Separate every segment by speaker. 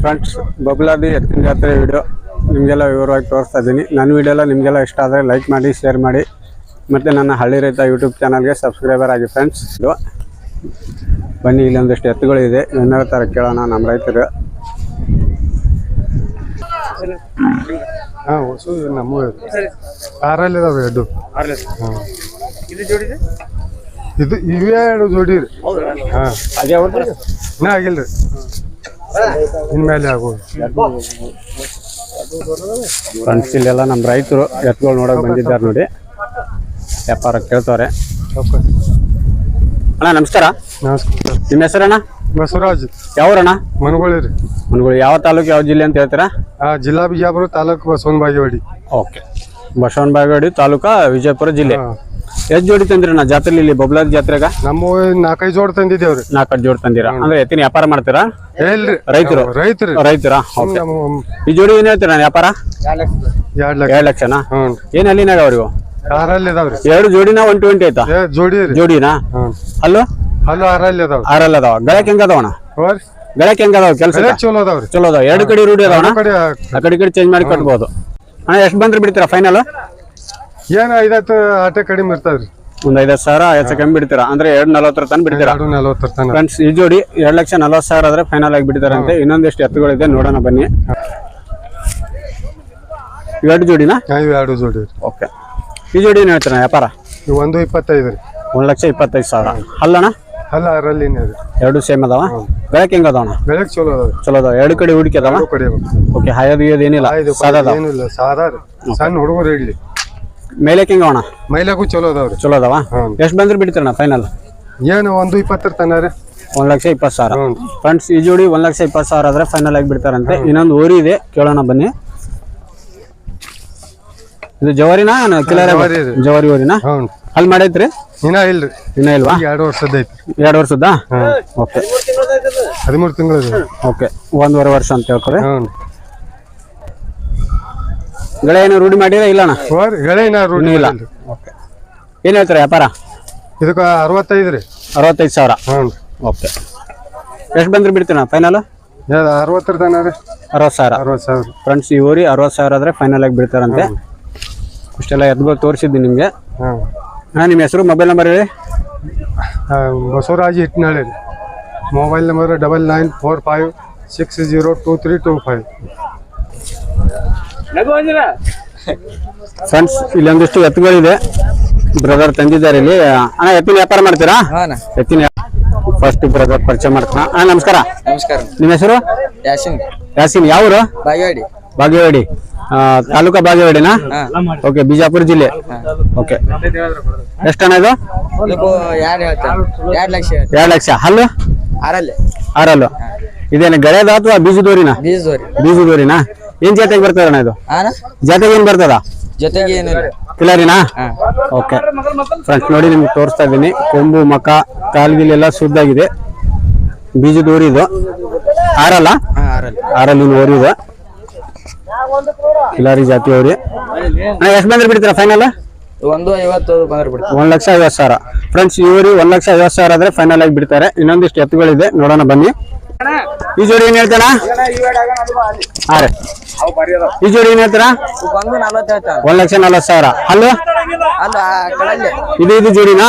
Speaker 1: Friends ಬಬ್ಲಾದಿ ಎತ್ತಿನ ಜಾತ್ರೆ video ನಿಮಗೆಲ್ಲ ವಿವರವಾಗಿ ತೋರಿಸ್ತಾ ಇದ್ದೀನಿ. ನನ್ನ ವಿಡಿಯೋ ಎಲ್ಲ ನಿಮಗೆಲ್ಲ ಇಷ್ಟ ಆದರೆ ಲೈಕ್ ಮಾಡಿ ಶೇರ್ ಮಾಡಿ. ಮತ್ತು ನನ್ನ ಹಳ್ಳಿ ರೈತ ಯೂಟ್ಯೂಬ್ ಚಾನಲ್ಗೆ ಸಬ್ಸ್ಕ್ರೈಬರ್ ಆಗಿ ಫ್ರೆಂಡ್ಸ್ ಇದು. ಬನ್ನಿ ಇಲ್ಲೊಂದಿಷ್ಟು ಎತ್ತುಗಳಿದೆ. ಥರ ಕೇಳೋಣ ನಮ್ಮ ರೈತರು.
Speaker 2: ಹಾಂ ಹೊಸು ನಮ್ಮ ಕಾರಲ್ಲಿ ಇದಾವೆ ಎರಡು. ಇದು ಇವೇ ಎರಡು ಜೋಡಿ ರೀ ಹಾಂ. ಇನ್ನೂ ಆಗಿಲ್ಲ ರೀ ಇನ್ಮೇಲೆ ಆಗೋದು.
Speaker 1: ಫ್ರೆಂಡ್ಸ್ ಇಲ್ಲೆಲ್ಲ ನಮ್ಮ ರೈತರು ಎತ್ತುಗಳು ನೋಡೋಕೆ ಬಂದಿದ್ದಾರೆ ನೋಡಿ. ವ್ಯಾಪಾರ ಕೇಳ್ತವ್ರೆ. ಅಣ್ಣ ನಮಸ್ಕಾರ.
Speaker 2: ನಮಸ್ಕಾರ.
Speaker 1: ನಿಮ್ಮ ಹೆಸರಣ್ಣ?
Speaker 2: ಬಸವರಾಜ್.
Speaker 1: ಯಾವ್ರಣ್ಣ?
Speaker 2: ಮನಗೋಳಿ ರೀ.
Speaker 1: ಮನ್ಗಳು ಯಾವ ತಾಲೂಕು ಯಾವ ಜಿಲ್ಲೆ ಅಂತ ಹೇಳ್ತೀರಾ?
Speaker 2: ಜಿಲ್ಲಾ ಬಿಜಾಪುರ ತಾಲೂಕು ಬಸವನ ಬಾಗೇವಾಡಿ
Speaker 1: ಓಕೆ. ಬಸವನ ಬಾಗೇವಾಡಿ ತಾಲೂಕಾ ವಿಜಯಪುರ ಜಿಲ್ಲೆ?
Speaker 2: ಹಾಂ.
Speaker 1: ಎಷ್ಟು ಜೋಡಿ ತಂದಿರಣ್ಣ ಜಾತ್ರೆಲಿ ಇಲ್ಲಿ ಬೊಬ್ಲಾದ ಜಾತ್ರೆಗ?
Speaker 2: ನಮ್ಮ ನಾಲ್ಕೈದು ಜೋಡ್ ತಂದಿದ್ದೇವ್ರಿ.
Speaker 1: ನಾಲ್ಕೈದು ಜೋಡಿ ತಂದಿರ? ಅಂದ್ರೆ ಎತ್ತಿನ ವ್ಯಾಪಾರ ಮಾಡ್ತೀರಾ?
Speaker 2: ಎಲ್ರಿ
Speaker 1: ರೈತರು?
Speaker 2: ರೈತರು.
Speaker 1: ರೈತರ? ಓಕೆ. ಈ ಜೋಡಿ ಏನ್ ಹೇಳ್ತೀರ ವ್ಯಾಪಾರ?
Speaker 2: ಎರಡ್ ಲಕ್ಷ
Speaker 1: ಎರಡು ಲಕ್ಷನಾ? ಏನ್ ಅಲ್ಲಿನಾಗ ಅವ್ರಿಗೂ?
Speaker 2: ಆರಲ್ಲಿ ಇದಾವ್ರಿ.
Speaker 1: ಎರಡು ಜೋಡಿನ ಒನ್ ಟ್ವೆಂಟಿ ಆಯ್ತಾ
Speaker 2: ಏ ಜೋಡಿ
Speaker 1: ಜೋಡಿನಾ? ಅಲ್ಲೋ
Speaker 2: ಹಲೋ ಆರಲ್ಲಿ ಅದಾವ
Speaker 1: ಆರಲ್ಲ ಅದಾವ. ಗಳಕ್ ಹೆಂಗ ಅದಾವಣ ಗಳಕ್ ಹೆಂಗ ಅದಾವ ಕೆಲಸ
Speaker 2: ಚಲೋ ಅದಾವ್ರಿ.
Speaker 1: ಚಲೋ ಅದಾವ. ಎರಡು ಕಡೆ ರೂಢಿ ಅದಾವ
Speaker 2: ಆ ಕಡೆ
Speaker 1: ಆ ಕಡೆ ಕಡೆ ಚೇಂಜ್ ಮಾಡಿ ಕಟ್ಬಹುದು ಅಣ್ಣ ಎಷ್ಟು ಬಂದ್ರೆ ಬಿಡ್ತೀರಾ ಫೈನಲ್
Speaker 2: ಏನು ಐದತ್ತು ಆಟೋ ಕಡಿಮೆ ಇರ್ತದ್ರಿ
Speaker 1: ಒಂದ್ ಐದತ್ತು ಸಾವಿರ ಹೆಚ್ಚು ಕಮ್ಮಿ ಬಿಡ್ತೀರಾ? ಅಂದ್ರೆ ಎರಡು ನಲವತ್ತರ ತನಕ ಬಿಡ್ತೀರಾ?
Speaker 2: ಎರಡು ನಲ್ವತ್ತರ ತನಕ.
Speaker 1: ಫ್ರೆಂಡ್ಸ್ ಈ ಜೋಡಿ ಎರಡು ಲಕ್ಷ ನಲವತ್ತು ಸಾವಿರ ಆದ್ರೆ ಫೈನಲ್ ಆಗಿ ಬಿಡ್ತಾರಂತೆ ಇನ್ನೊಂದಿಷ್ಟು ಎತ್ತುಗಳಿದೆ ನೋಡೋಣ ಬನ್ನಿ. ಎರಡು ಜೋಡಿನಾ?
Speaker 2: ಎರಡು ಜೋಡಿ ರೀ
Speaker 1: ಓಕೆ. ಈ ಜೋಡಿ ಏನು ಹೇಳ್ತೀರಾ ವ್ಯಾಪಾರ?
Speaker 2: ಇವು ಒಂದು ಇಪ್ಪತ್ತೈದು ರೀ.
Speaker 1: ಒಂದ್ ಲಕ್ಷ ಇಪ್ಪತ್ತೈದು ಸಾವಿರ. ಅಲ್ಲಣ್ಣ
Speaker 2: ಅಲ್ಲ ಅದರಲ್ಲಿ ರೀ
Speaker 1: ಎರಡು ಸೇಮ್ ಅದಾವ? ಬೆಳಕ್ ಹೆಂಗ ಅದಾವಣ
Speaker 2: ಬೆಳಗ್ಗೆ ಚಲೋ ಅದಾವ್ರಿ.
Speaker 1: ಚಲೋ ಅದಾವ. ಎರಡು ಕಡೆ ಹುಡುಕಿ ಅದಾವ? ಓಕೆ ಹಾಯದು ಏನಿಲ್ಲ? ಸಾದಾ ಅದಾವ?
Speaker 2: ಏನಿಲ್ಲ ಸಾದಾ ರೀ ಸಣ್ಣ ಹುಡುಗರು ಇಡ್ಲಿ.
Speaker 1: ಮೇಲಕ್ಕೆ ಹೆಂಗ ಅಣ್ಣ?
Speaker 2: ಮೈಲಾಗೂ ಚಲೋ ಅದಾವ್ರಿ.
Speaker 1: ಚಲೋ ಅದಾವ?
Speaker 2: ಹ್ಮ್.
Speaker 1: ಎಷ್ಟು ಬಂದ್ರೆ ಬಿಡ್ತೀರಣ್ಣ ಫೈನಲ್
Speaker 2: ಏನು ಒಂದು ಇಪ್ಪತ್ತರ ತನ ರೀ.
Speaker 1: ಒಂದು ಲಕ್ಷ ಇಪ್ಪತ್ತು ಸಾವಿರ.
Speaker 2: ಹ್ಞೂ.
Speaker 1: ಫ್ರೆಂಡ್ಸ್ ಈ ಜೋಡಿ ಒಂದು ಲಕ್ಷ ಇಪ್ಪತ್ತು ಸಾವಿರ ಆದ್ರೆ ಫೈನಲ್ ಆಗಿ ಬಿಡ್ತಾರಂತೆ. ಇನ್ನೊಂದು ಊರಿ ಇದೆ. ಕೇಳೋಣ ಬನ್ನಿ. ಇದು ಜವರಿನಾ? ಕಿಲಾರ
Speaker 2: ಜವಾರಿ ಊರಿನಾ
Speaker 1: ಜವಾರಿ ಓರಿನಾ
Speaker 2: ಹ್ಞೂ.
Speaker 1: ಅಲ್ಲಿ ಮಾಡೈತ್ರಿ?
Speaker 2: ಇನ್ನ ಇಲ್ರಿ.
Speaker 1: ಇನ್ನ ಇಲ್ವಾ?
Speaker 2: ಈಗ ಎರಡು ವರ್ಷದ ಐತಿ
Speaker 1: ಎರಡು
Speaker 2: ವರ್ಷದ
Speaker 1: ಓಕೆ.
Speaker 2: ಹದಿಮೂರು ತಿಂಗಳು
Speaker 1: ಓಕೆ. ಒಂದೂವರೆ ವರ್ಷ ಅಂತ ಹೇಳ್ತಾರೆ
Speaker 2: ಹ್ಞೂ.
Speaker 1: ಗಳೆ ಏನು ರೂಢಿ ಮಾಡಿರ
Speaker 2: ಹೋರಿ ಗಳೆ ಇನ್ನ ರೂಢಿ
Speaker 1: ಇಲ್ಲ.
Speaker 2: ಏನ್
Speaker 1: ಓಕೆ. ಏನು ಹೇಳ್ತಾರೆ ವ್ಯಾಪಾರ?
Speaker 2: ಇದಕ್ಕೆ ಅರವತ್ತೈದು ರೀ.
Speaker 1: ಅರವತ್ತೈದು ಸಾವಿರ.
Speaker 2: ಹ್ಞೂ
Speaker 1: ಓಕೆ. ಎಷ್ಟು ಬಂದ್ರೆ ಬಿಡ್ತೀನ ಫೈನಲ್
Speaker 2: ಯಾವ್ದು ಅರವತ್ತರ ತನ ರೀ.
Speaker 1: ಅರವತ್ತು ಸಾವಿರ.
Speaker 2: ಅರವತ್ತು ಸಾವಿರ.
Speaker 1: ಫ್ರೆಂಡ್ಸ್ ಈ ಊರಿ ಅರವತ್ತು ಸಾವಿರ ಆದರೆ ಫೈನಲ್ ಆಗಿ ಬಿಡ್ತಾರಂತೆ. ಇಷ್ಟೆಲ್ಲ ಎದ್ಬೋದು ತೋರಿಸಿದ್ದೀನಿ ನಿಮಗೆ.
Speaker 2: ಹಾಂ
Speaker 1: ಹಾಂ ನಿಮ್ಮ ಹೆಸರು ಮೊಬೈಲ್ ನಂಬರ್ ಹೇಳಿ.
Speaker 2: ಬಸವರಾಜ್ ಹಿಟ್ನಾಳೆ ರೀ. Mobile number double nine four five six zero two three two five.
Speaker 1: Friends ಇಲ್ಲೊಂದಿಷ್ಟು ಎತ್ತುಗಳಿದೆ. ಬ್ರದರ್ ತಂದಿದ್ದಾರೆ ಇಲ್ಲಿ. ಅಣ್ಣ ಎತ್ತಿನ ವ್ಯಾಪಾರ ಮಾಡ್ತೀರಾ? ಎತ್ತಿನ ಫಸ್ಟ್ ಬ್ರದರ್ ಪರಿಚಯ ಮಾಡ್ತಾನ. ಅಣ್ಣ ನಮಸ್ಕಾರ.
Speaker 3: ನಮಸ್ಕಾರ.
Speaker 1: ನಿಮ್ಮ ಹೆಸರು?
Speaker 3: ಯಾಸಿನ್.
Speaker 1: ಯಾಸಿನ್ ಯಾವೂರು
Speaker 3: ಬಾಗೇವಾಡಿ.
Speaker 1: ಬಾಗೇವಾಡಿ. ಆ, ತಾಲೂಕಾ ಬಾಗೇವಾಡಿನಾ? ಓಕೆ ಬಿಜಾಪುರ ಜಿಲ್ಲೆ. ಓಕೆ ಎಷ್ಟು ಅಣ್ಣ
Speaker 3: ಇದು? ಎರಡು ಲಕ್ಷ
Speaker 1: ಹಲ್ಲು?
Speaker 3: ಆರಲ್ಲಿ.
Speaker 1: ಆರಲ್ಲು. ಇದೇನು ಗಳೆದ ಅಥವಾ ಬೀಜದೋರಿನ?
Speaker 3: ಬೀಜದೋರಿ.
Speaker 1: ಬೀಜದೋರಿನ? ಏನ್ ಜಾತಿಗೆ ಬರ್ತದಣ್ಣ ಇದು? ಜಾತಿಗೆ ಏನ್ ಬರ್ತದ?
Speaker 3: ಜೊತೆಗೆ ಏನಿಲ್ಲ.
Speaker 1: ಕಿಲಾರಿನಾ ಓಕೆ. ಫ್ರೆಂಡ್ಸ್ ನೋಡಿ ನಿಮ್ಗೆ ತೋರಿಸ್ತಾ ಇದ್ದೀನಿ. ಕೊಂಬು ಮಕ ಕಾಲ್ಗಿಲೆಲ್ಲ ಶುದ್ಧಾಗಿದೆ. ಬೀಜದ ಊರಿ ಇದು. ಆರಲ್ಲ?
Speaker 3: ಆರಲ್ಲಿ.
Speaker 1: ಓರಿ ಇದು. ಕಿಲಾರಿ ಜಾತಿ ಓರಿ ಎಷ್ಟು ಬಂದ್ರೆ ಬಿಡ್ತೀರಾ ಫೈನಲ್
Speaker 3: ಒಂದು ಐವತ್ತು
Speaker 1: ಒಂದ್ ಲಕ್ಷ ಐವತ್ತು ಸಾವಿರ. ಫ್ರೆಂಡ್ಸ್ ಇವರಿ ಒಂದ್ ಲಕ್ಷ ಐವತ್ತು ಸಾವಿರ ಆದ್ರೆ ಫೈನಲ್ ಆಗಿ ಬಿಡ್ತಾರೆ. ಇನ್ನೊಂದಿಷ್ಟು ಎತ್ತುಗಳಿದೆ. ನೋಡೋಣ ಬನ್ನಿ. ಈ ಜೋಡಿ ಏನ್ ಹೇಳ್ತಾನ ಹಾ ರೀ. ಈ ಜೋಡಿ ಏನ್ ಹೇಳ್ತಾರ?
Speaker 3: ಒಂದು
Speaker 1: ಲಕ್ಷ ನಲ್ವತ್ ಸಾವಿರ. ಅಲ್ಲೂ ಇದು ಇದು ಜೋಡಿನಾ?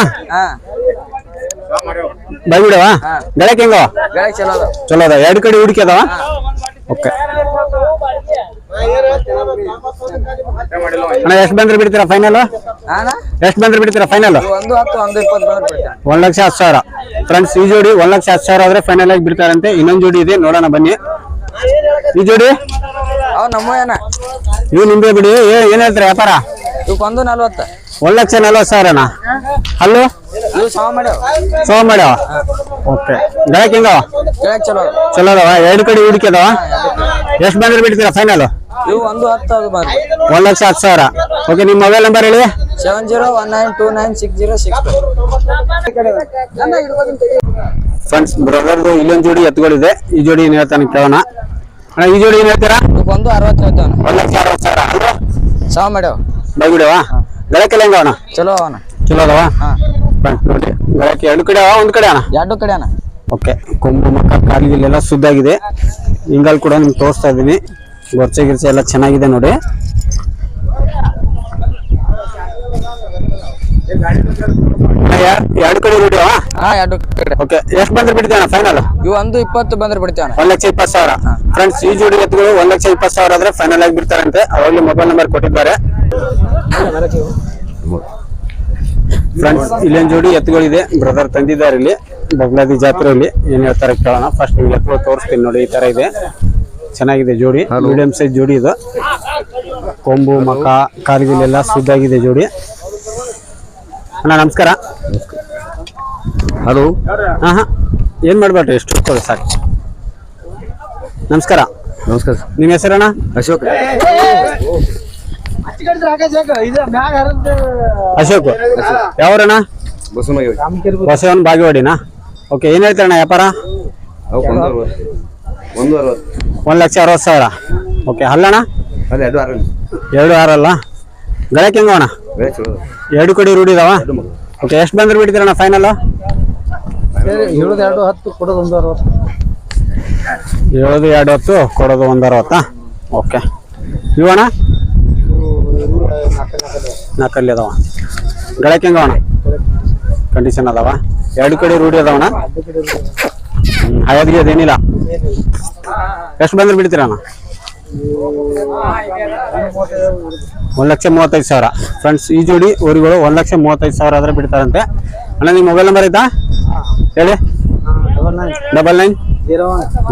Speaker 1: ಬಂದ್ಬಿಡವ ಬೆಳಕ್ ಹೆಂಗವ?
Speaker 3: ಚಲೋ ಅದ
Speaker 1: ಎರಡು ಕಡೆ ಹುಡುಕಿ ಅದಾವ? ಓಕೆ. ಅಣ್ಣ ಎಷ್ಟು ಬಂದ್ರೆ ಬಿಡ್ತೀರಾ ಫೈನಲ್ ಎಷ್ಟು ಬಂದ್ರೆ ಬಿಡ್ತೀರಾ ಫೈನಲ್
Speaker 3: ಒಂದು ಹತ್ತು ಒಂದು ಇಪ್ಪತ್ತು ಬಂದ್ರೆ
Speaker 1: ಒಂದ್ ಲಕ್ಷ ಹತ್ತು ಸಾವಿರ. ಫ್ರೆಂಡ್ಸ್ ಈ ಜೋಡಿ ಒಂದ್ ಲಕ್ಷ ಹತ್ತು ಸಾವಿರ ಆದ್ರೆ ಫೈನಲ್ ಆಗಿ ಬಿಡ್ತಾರಂತೆ. ಇನ್ನೊಂದ್ ಜೋಡಿ ಇದೆ ನೋಡೋಣ ಬನ್ನಿ. ಈ ಜೋಡಿ?
Speaker 3: ಅವ ನಮ್ಮ ಏನ
Speaker 1: ಇವು ನಿಂಬೆ ಬಿಡಿ. ಏ- ಏನ್ ಹೇಳ್ತಾರೆ ವ್ಯಾಪಾರ?
Speaker 3: ಒಂದು ನಲ್ವತ್ತು.
Speaker 1: ಒಂದ್ ಲಕ್ಷ ನಲ್ವತ್ತು ಸಾವಿರ ಹಲೋ
Speaker 3: ಇವು ಸಮ ಮಾಡ್ಯಾವ.
Speaker 1: ಓಕೆ. ಬೆಳಕ್ ಹೆಂಗವ?
Speaker 3: ಚಲೋ
Speaker 1: ಅದಾವ. ಎರಡು ಕಡೆ ಹುಡುಕಿ ಅದಾವ? ಎಷ್ಟು ಬಂದ್ರೆ ಬಿಡ್ತೀರಾ ಫೈನಲ್
Speaker 3: ಇವು ಒಂದು ಹತ್ತು ಅದು
Speaker 1: ಒಂದ್ ಲಕ್ಷ ಹತ್ತು ಸಾವಿರ. ಓಕೆ ನಿಮ್ಮ ಮೊಬೈಲ್ ನಂಬರ್ ಹೇಳಿ.
Speaker 3: Seven zero one nine two nine six zero six
Speaker 1: friends ಬ್ರದರ್ದು ಇಲ್ಲೊಂದು ಜೋಡಿ ಎತ್ತುಗಳಿದೆ. ಈ ಜೋಡಿ ಏನು ಹೇಳ್ತಾನೆ ಕೇಳೋಣ. ಅಣ್ಣ ಈ ಜೋಡಿ ಏನು ಹೇಳ್ತೀರಾ?
Speaker 3: ಒಂದು ಅರವತ್ತು ಹೇಳ್ತಾವನ
Speaker 1: ಒಂದ್ ಲಕ್ಷ ಅರವತ್ತು ಸಾವಿರ. ಅಲ್ವಾ
Speaker 3: ಸಮ ಮಾಡ್ಯಾವ.
Speaker 1: ಬೈಬಿಡವ ಗಳಕ್ಕೆಲ್ಲ ಹೆಂಗ ಅಣ್ಣ?
Speaker 3: ಚಲೋ ಅವನ
Speaker 1: ಚಲೋ ಅದಾವ?
Speaker 3: ಹಾ.
Speaker 1: ಫ್ರೆಂಡ್ಸ್ ನೋಡಿ. ಗಳಕ್ಕೆ ಎರಡು ಕಡೆ ಅವ ಒಂದ್ ಕಡೆ ಅಣ್ಣ?
Speaker 3: ಎರಡು ಕಡೆ ಅಣ್ಣ.
Speaker 1: ಓಕೆ ಕೊಂಬು ಮಕ್ಕ ಕಾಲಿಗೆಲ್ಲ ಸುದ್ದಾಗಿದೆ ಹಿಂಗಲ್ ಕೂಡ ನಿಮ್ಗೆ ತೋರಿಸ್ತಾ ಇದ್ದೀನಿ. ಗೊರ್ಚೆ ಗಿರ್ಚೆ ಎಲ್ಲ ಚೆನ್ನಾಗಿದೆ ನೋಡಿ. ಎರಡು ಕಡೆ ಬಿಡುವ
Speaker 3: ಹಾ ಎರಡು ಕಡೆ.
Speaker 1: ಓಕೆ ಎಷ್ಟು ಬಂದ್ರೆ ಬಿಡ್ತೀವಿ ಫೈನಲ್
Speaker 3: ಇವು ಒಂದು ಇಪ್ಪತ್ತು ಬಂದ್ರೆ ಬಿಡ್ತೇವಣ್ಣ
Speaker 1: ಒಂದ್ ಲಕ್ಷ ಇಪ್ಪತ್ತು ಸಾವಿರ. ಫ್ರೆಂಡ್ಸ್ ಈ ಜೋಡಿ ಎತ್ತುಗಳು ಒಂದ್ ಲಕ್ಷ ಇಪ್ಪತ್ತು ಸಾವಿರ ಆದ್ರೆ ಫೈನಲ್ ಆಗಿ ಬಿಡ್ತಾರಂತೆ. ಅವಾಗಲೇ ಮೊಬೈಲ್ ನಂಬರ್ ಕೊಟ್ಟಿದ್ದಾರೆ. ಫ್ರೆಂಡ್ಸ್ ಇಲ್ಲೊಂದು ಜೋಡಿ ಎತ್ತುಗಳಿದೆ. ಬ್ರದರ್ ತಂದಿದ್ದಾರೆ ಇಲ್ಲಿ. ಬಗ್ಲಾದಿ ಜಾತ್ರೆಯಲ್ಲಿ. ಏನ್ ಹೇಳ್ತಾರೆ ಕೇಳೋಣ. ಫಸ್ಟ್ ನಿಮ್ಗೆ ಎತ್ತುಗಳು ತೋರಿಸ್ತೀನಿ ನೋಡಿ ಈ ತರ ಇದೆ. ಚೆನ್ನಾಗಿದೆ ಜೋಡಿ ಮೀಡಿಯಂ ಸೈಜ್ ಜೋಡಿ ಇದು. ಕೊಂಬು ಮಕ ಕಾಲ್ಗಿಲೆಲ್ಲ ಸುದ್ದಾಗಿದೆ ಜೋಡಿ. ಅಣ್ಣ ನಮಸ್ಕಾರ.
Speaker 4: ಹಲೋ
Speaker 1: ಹಾಂ ಹಾಂ. ಏನ್ ಮಾಡ್ಬೇಡ್ರಿ ಎಷ್ಟು ಕೊಡಿ ಸಾಕು. ನಮಸ್ಕಾರ.
Speaker 4: ನಮಸ್ಕಾರ
Speaker 1: ನಿಮ್ಮ ಹೆಸರಣ್ಣ
Speaker 4: ಅಶೋಕ್.
Speaker 1: ಅಶೋಕ್. ಯಾವ್ರಣ್ಣ?
Speaker 4: ಬಸವನಗಿ
Speaker 1: ಬಸವನ್ ಬಾಗೇವಾಡಿನಾ? ಓಕೆ ಏನ್ ಹೇಳ್ತಾರಣ್ಣ ವ್ಯಾಪಾರ?
Speaker 4: ಒಂದು ಅರವತ್ತು ಒಂದು
Speaker 1: ಲಕ್ಷ ಅರವತ್ತು ಸಾವಿರ. ಓಕೆ ಅಲ್ಲಣ್ಣ
Speaker 4: ಅದೇ ಎರಡು ಆರಲ್ಲಿ
Speaker 1: ಎರಡು ಆರಲ್ಲ ಗಳಕ್ಕೆ ಹೆಂಗವಣ
Speaker 4: ಅಣ್ಣ
Speaker 1: ಎರಡು ಕಡೆ ರೂಢಿದಾವ ಓಕೆ ಎಷ್ಟು ಬಂದ್ರೆ ಬಿಡ್ತೀರಣ್ಣ ಫೈನಲ್
Speaker 2: ಏಳು ಎರಡು ಹತ್ತು ಕೊಡೋದು ಒಂದು ಅರವತ್ತು.
Speaker 1: ಏಳೋದು ಎರಡು ಹೊತ್ತು ಕೊಡೋದು ಒಂದು ಅರವತ್ತಾ? ಓಕೆ ಇವಣ್ಣ ನಾಲ್ಕಲ್ಲಿ ಅದಾವ. ಗಳಕ್ಕೆ ಹೆಂಗವಣ ಕಂಡೀಷನ್ ಅದಾವ. ಎರಡು ಕಡೆ ರೂಢಿ ಅದಾವಣ ಹಾಗಾದ್ರೆ ಅದೇನಿಲ್ಲ ಎಷ್ಟು ಬಂದ್ರೆ ಬಿಡ್ತೀರಣ್ಣ ಒಂದು ಲಕ್ಷ ಮೂವತ್ತೈದು ಸಾವಿರ. ಫ್ರೆಂಡ್ಸ್ ಈ ಜೋಡಿ ಊರಿಗಳು ಒಂದು ಲಕ್ಷ ಮೂವತ್ತೈದು ಸಾವಿರ ಆದರೆ ಬಿಡ್ತಾರಂತೆ. ಅಣ್ಣ ನಿಮ್ಮ ಮೊಬೈಲ್ ನಂಬರ್ ಐತಾ? ಹೇಳಿ. Double nine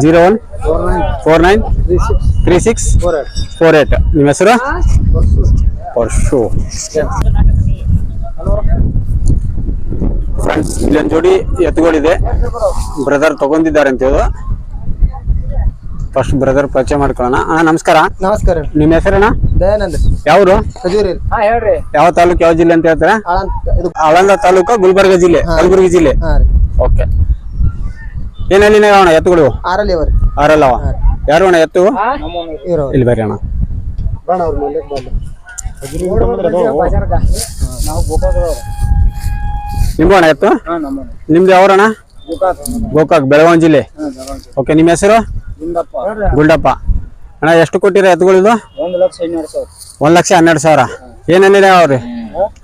Speaker 2: zero one
Speaker 1: four nine
Speaker 2: three six
Speaker 1: four eight ನಿಮ್ಮ ಹೆಸರು? ಪರ್ಶು. ಫ್ರೆಂಡ್ಸ್ ಇಲ್ಲೊಂದು ಜೋಡಿ ಎತ್ತುಗಳಿದೆ ಬ್ರದರ್ ತಗೊಂಡಿದ್ದಾರೆ ಅಂತ ಹೇಳೋದು ಫಸ್ಟ್ ಬ್ರದರ್ ಪರಿಚಯ ಮಾಡ್ಕೊಳ್ಳೋಣ. ಅಣ್ಣ ನಮಸ್ಕಾರ.
Speaker 2: ನಮಸ್ಕಾರ
Speaker 1: ನಿಮ್ಮ ಹೆಸರಣ್ಣ
Speaker 2: ದಯಾನಂದ್
Speaker 1: ಯಾವರು
Speaker 2: ಖಜೂರಿ ಹಾ ಹೇಳ್ರಿ.
Speaker 1: ಯಾವ ತಾಲೂಕು ಯಾವ ಜಿಲ್ಲೆ ಅಂತ ಹೇಳ್ತಾರೆ?
Speaker 2: ಇದು
Speaker 1: ಆಳಂದ ತಾಲೂಕು ಗುಲ್ಬರ್ಗ ಜಿಲ್ಲೆ ಕಲಬುರಗಿ ಜಿಲ್ಲೆ. ಓಕೆ. ಏನಲ್ಲಿ ಅಣ್ಣ ಎತ್ತುಗಳು?
Speaker 2: ಆರಲ್ಲಿ ಅವ್ರಿ
Speaker 1: ಆರಲ್ಲವ? ಯಾರು ಅಣ್ಣ ಎತ್ತು? ಇಲ್ಲಿ ಬರ್ರಿ ಅಣ್ಣ. ನಿಮ್ಗ ಅಣ್ಣ ಎತ್ತು? ನಿಮ್ದು ಯಾವ್ರಣ್ಣ? ಗೋಕಾಕ್. ಬೆಳಗಾವಿ ಜಿಲ್ಲೆ. ಓಕೆ ನಿಮ್ಮ ಹೆಸರು? ಗುಂಡಪ್ಪ. ಅಣ್ಣ ಎಷ್ಟು ಕೊಟ್ಟಿರ ಎತ್ತುಗಳಿದು?
Speaker 3: ಒಂದು ಲಕ್ಷ ಇನ್ನೂರು ಸಾವಿರ.
Speaker 1: ಒಂದ್ ಲಕ್ಷ ಹನ್ನೆರಡು ಸಾವಿರ. ಏನೇನಿದೆ ಅವ್ರಿ?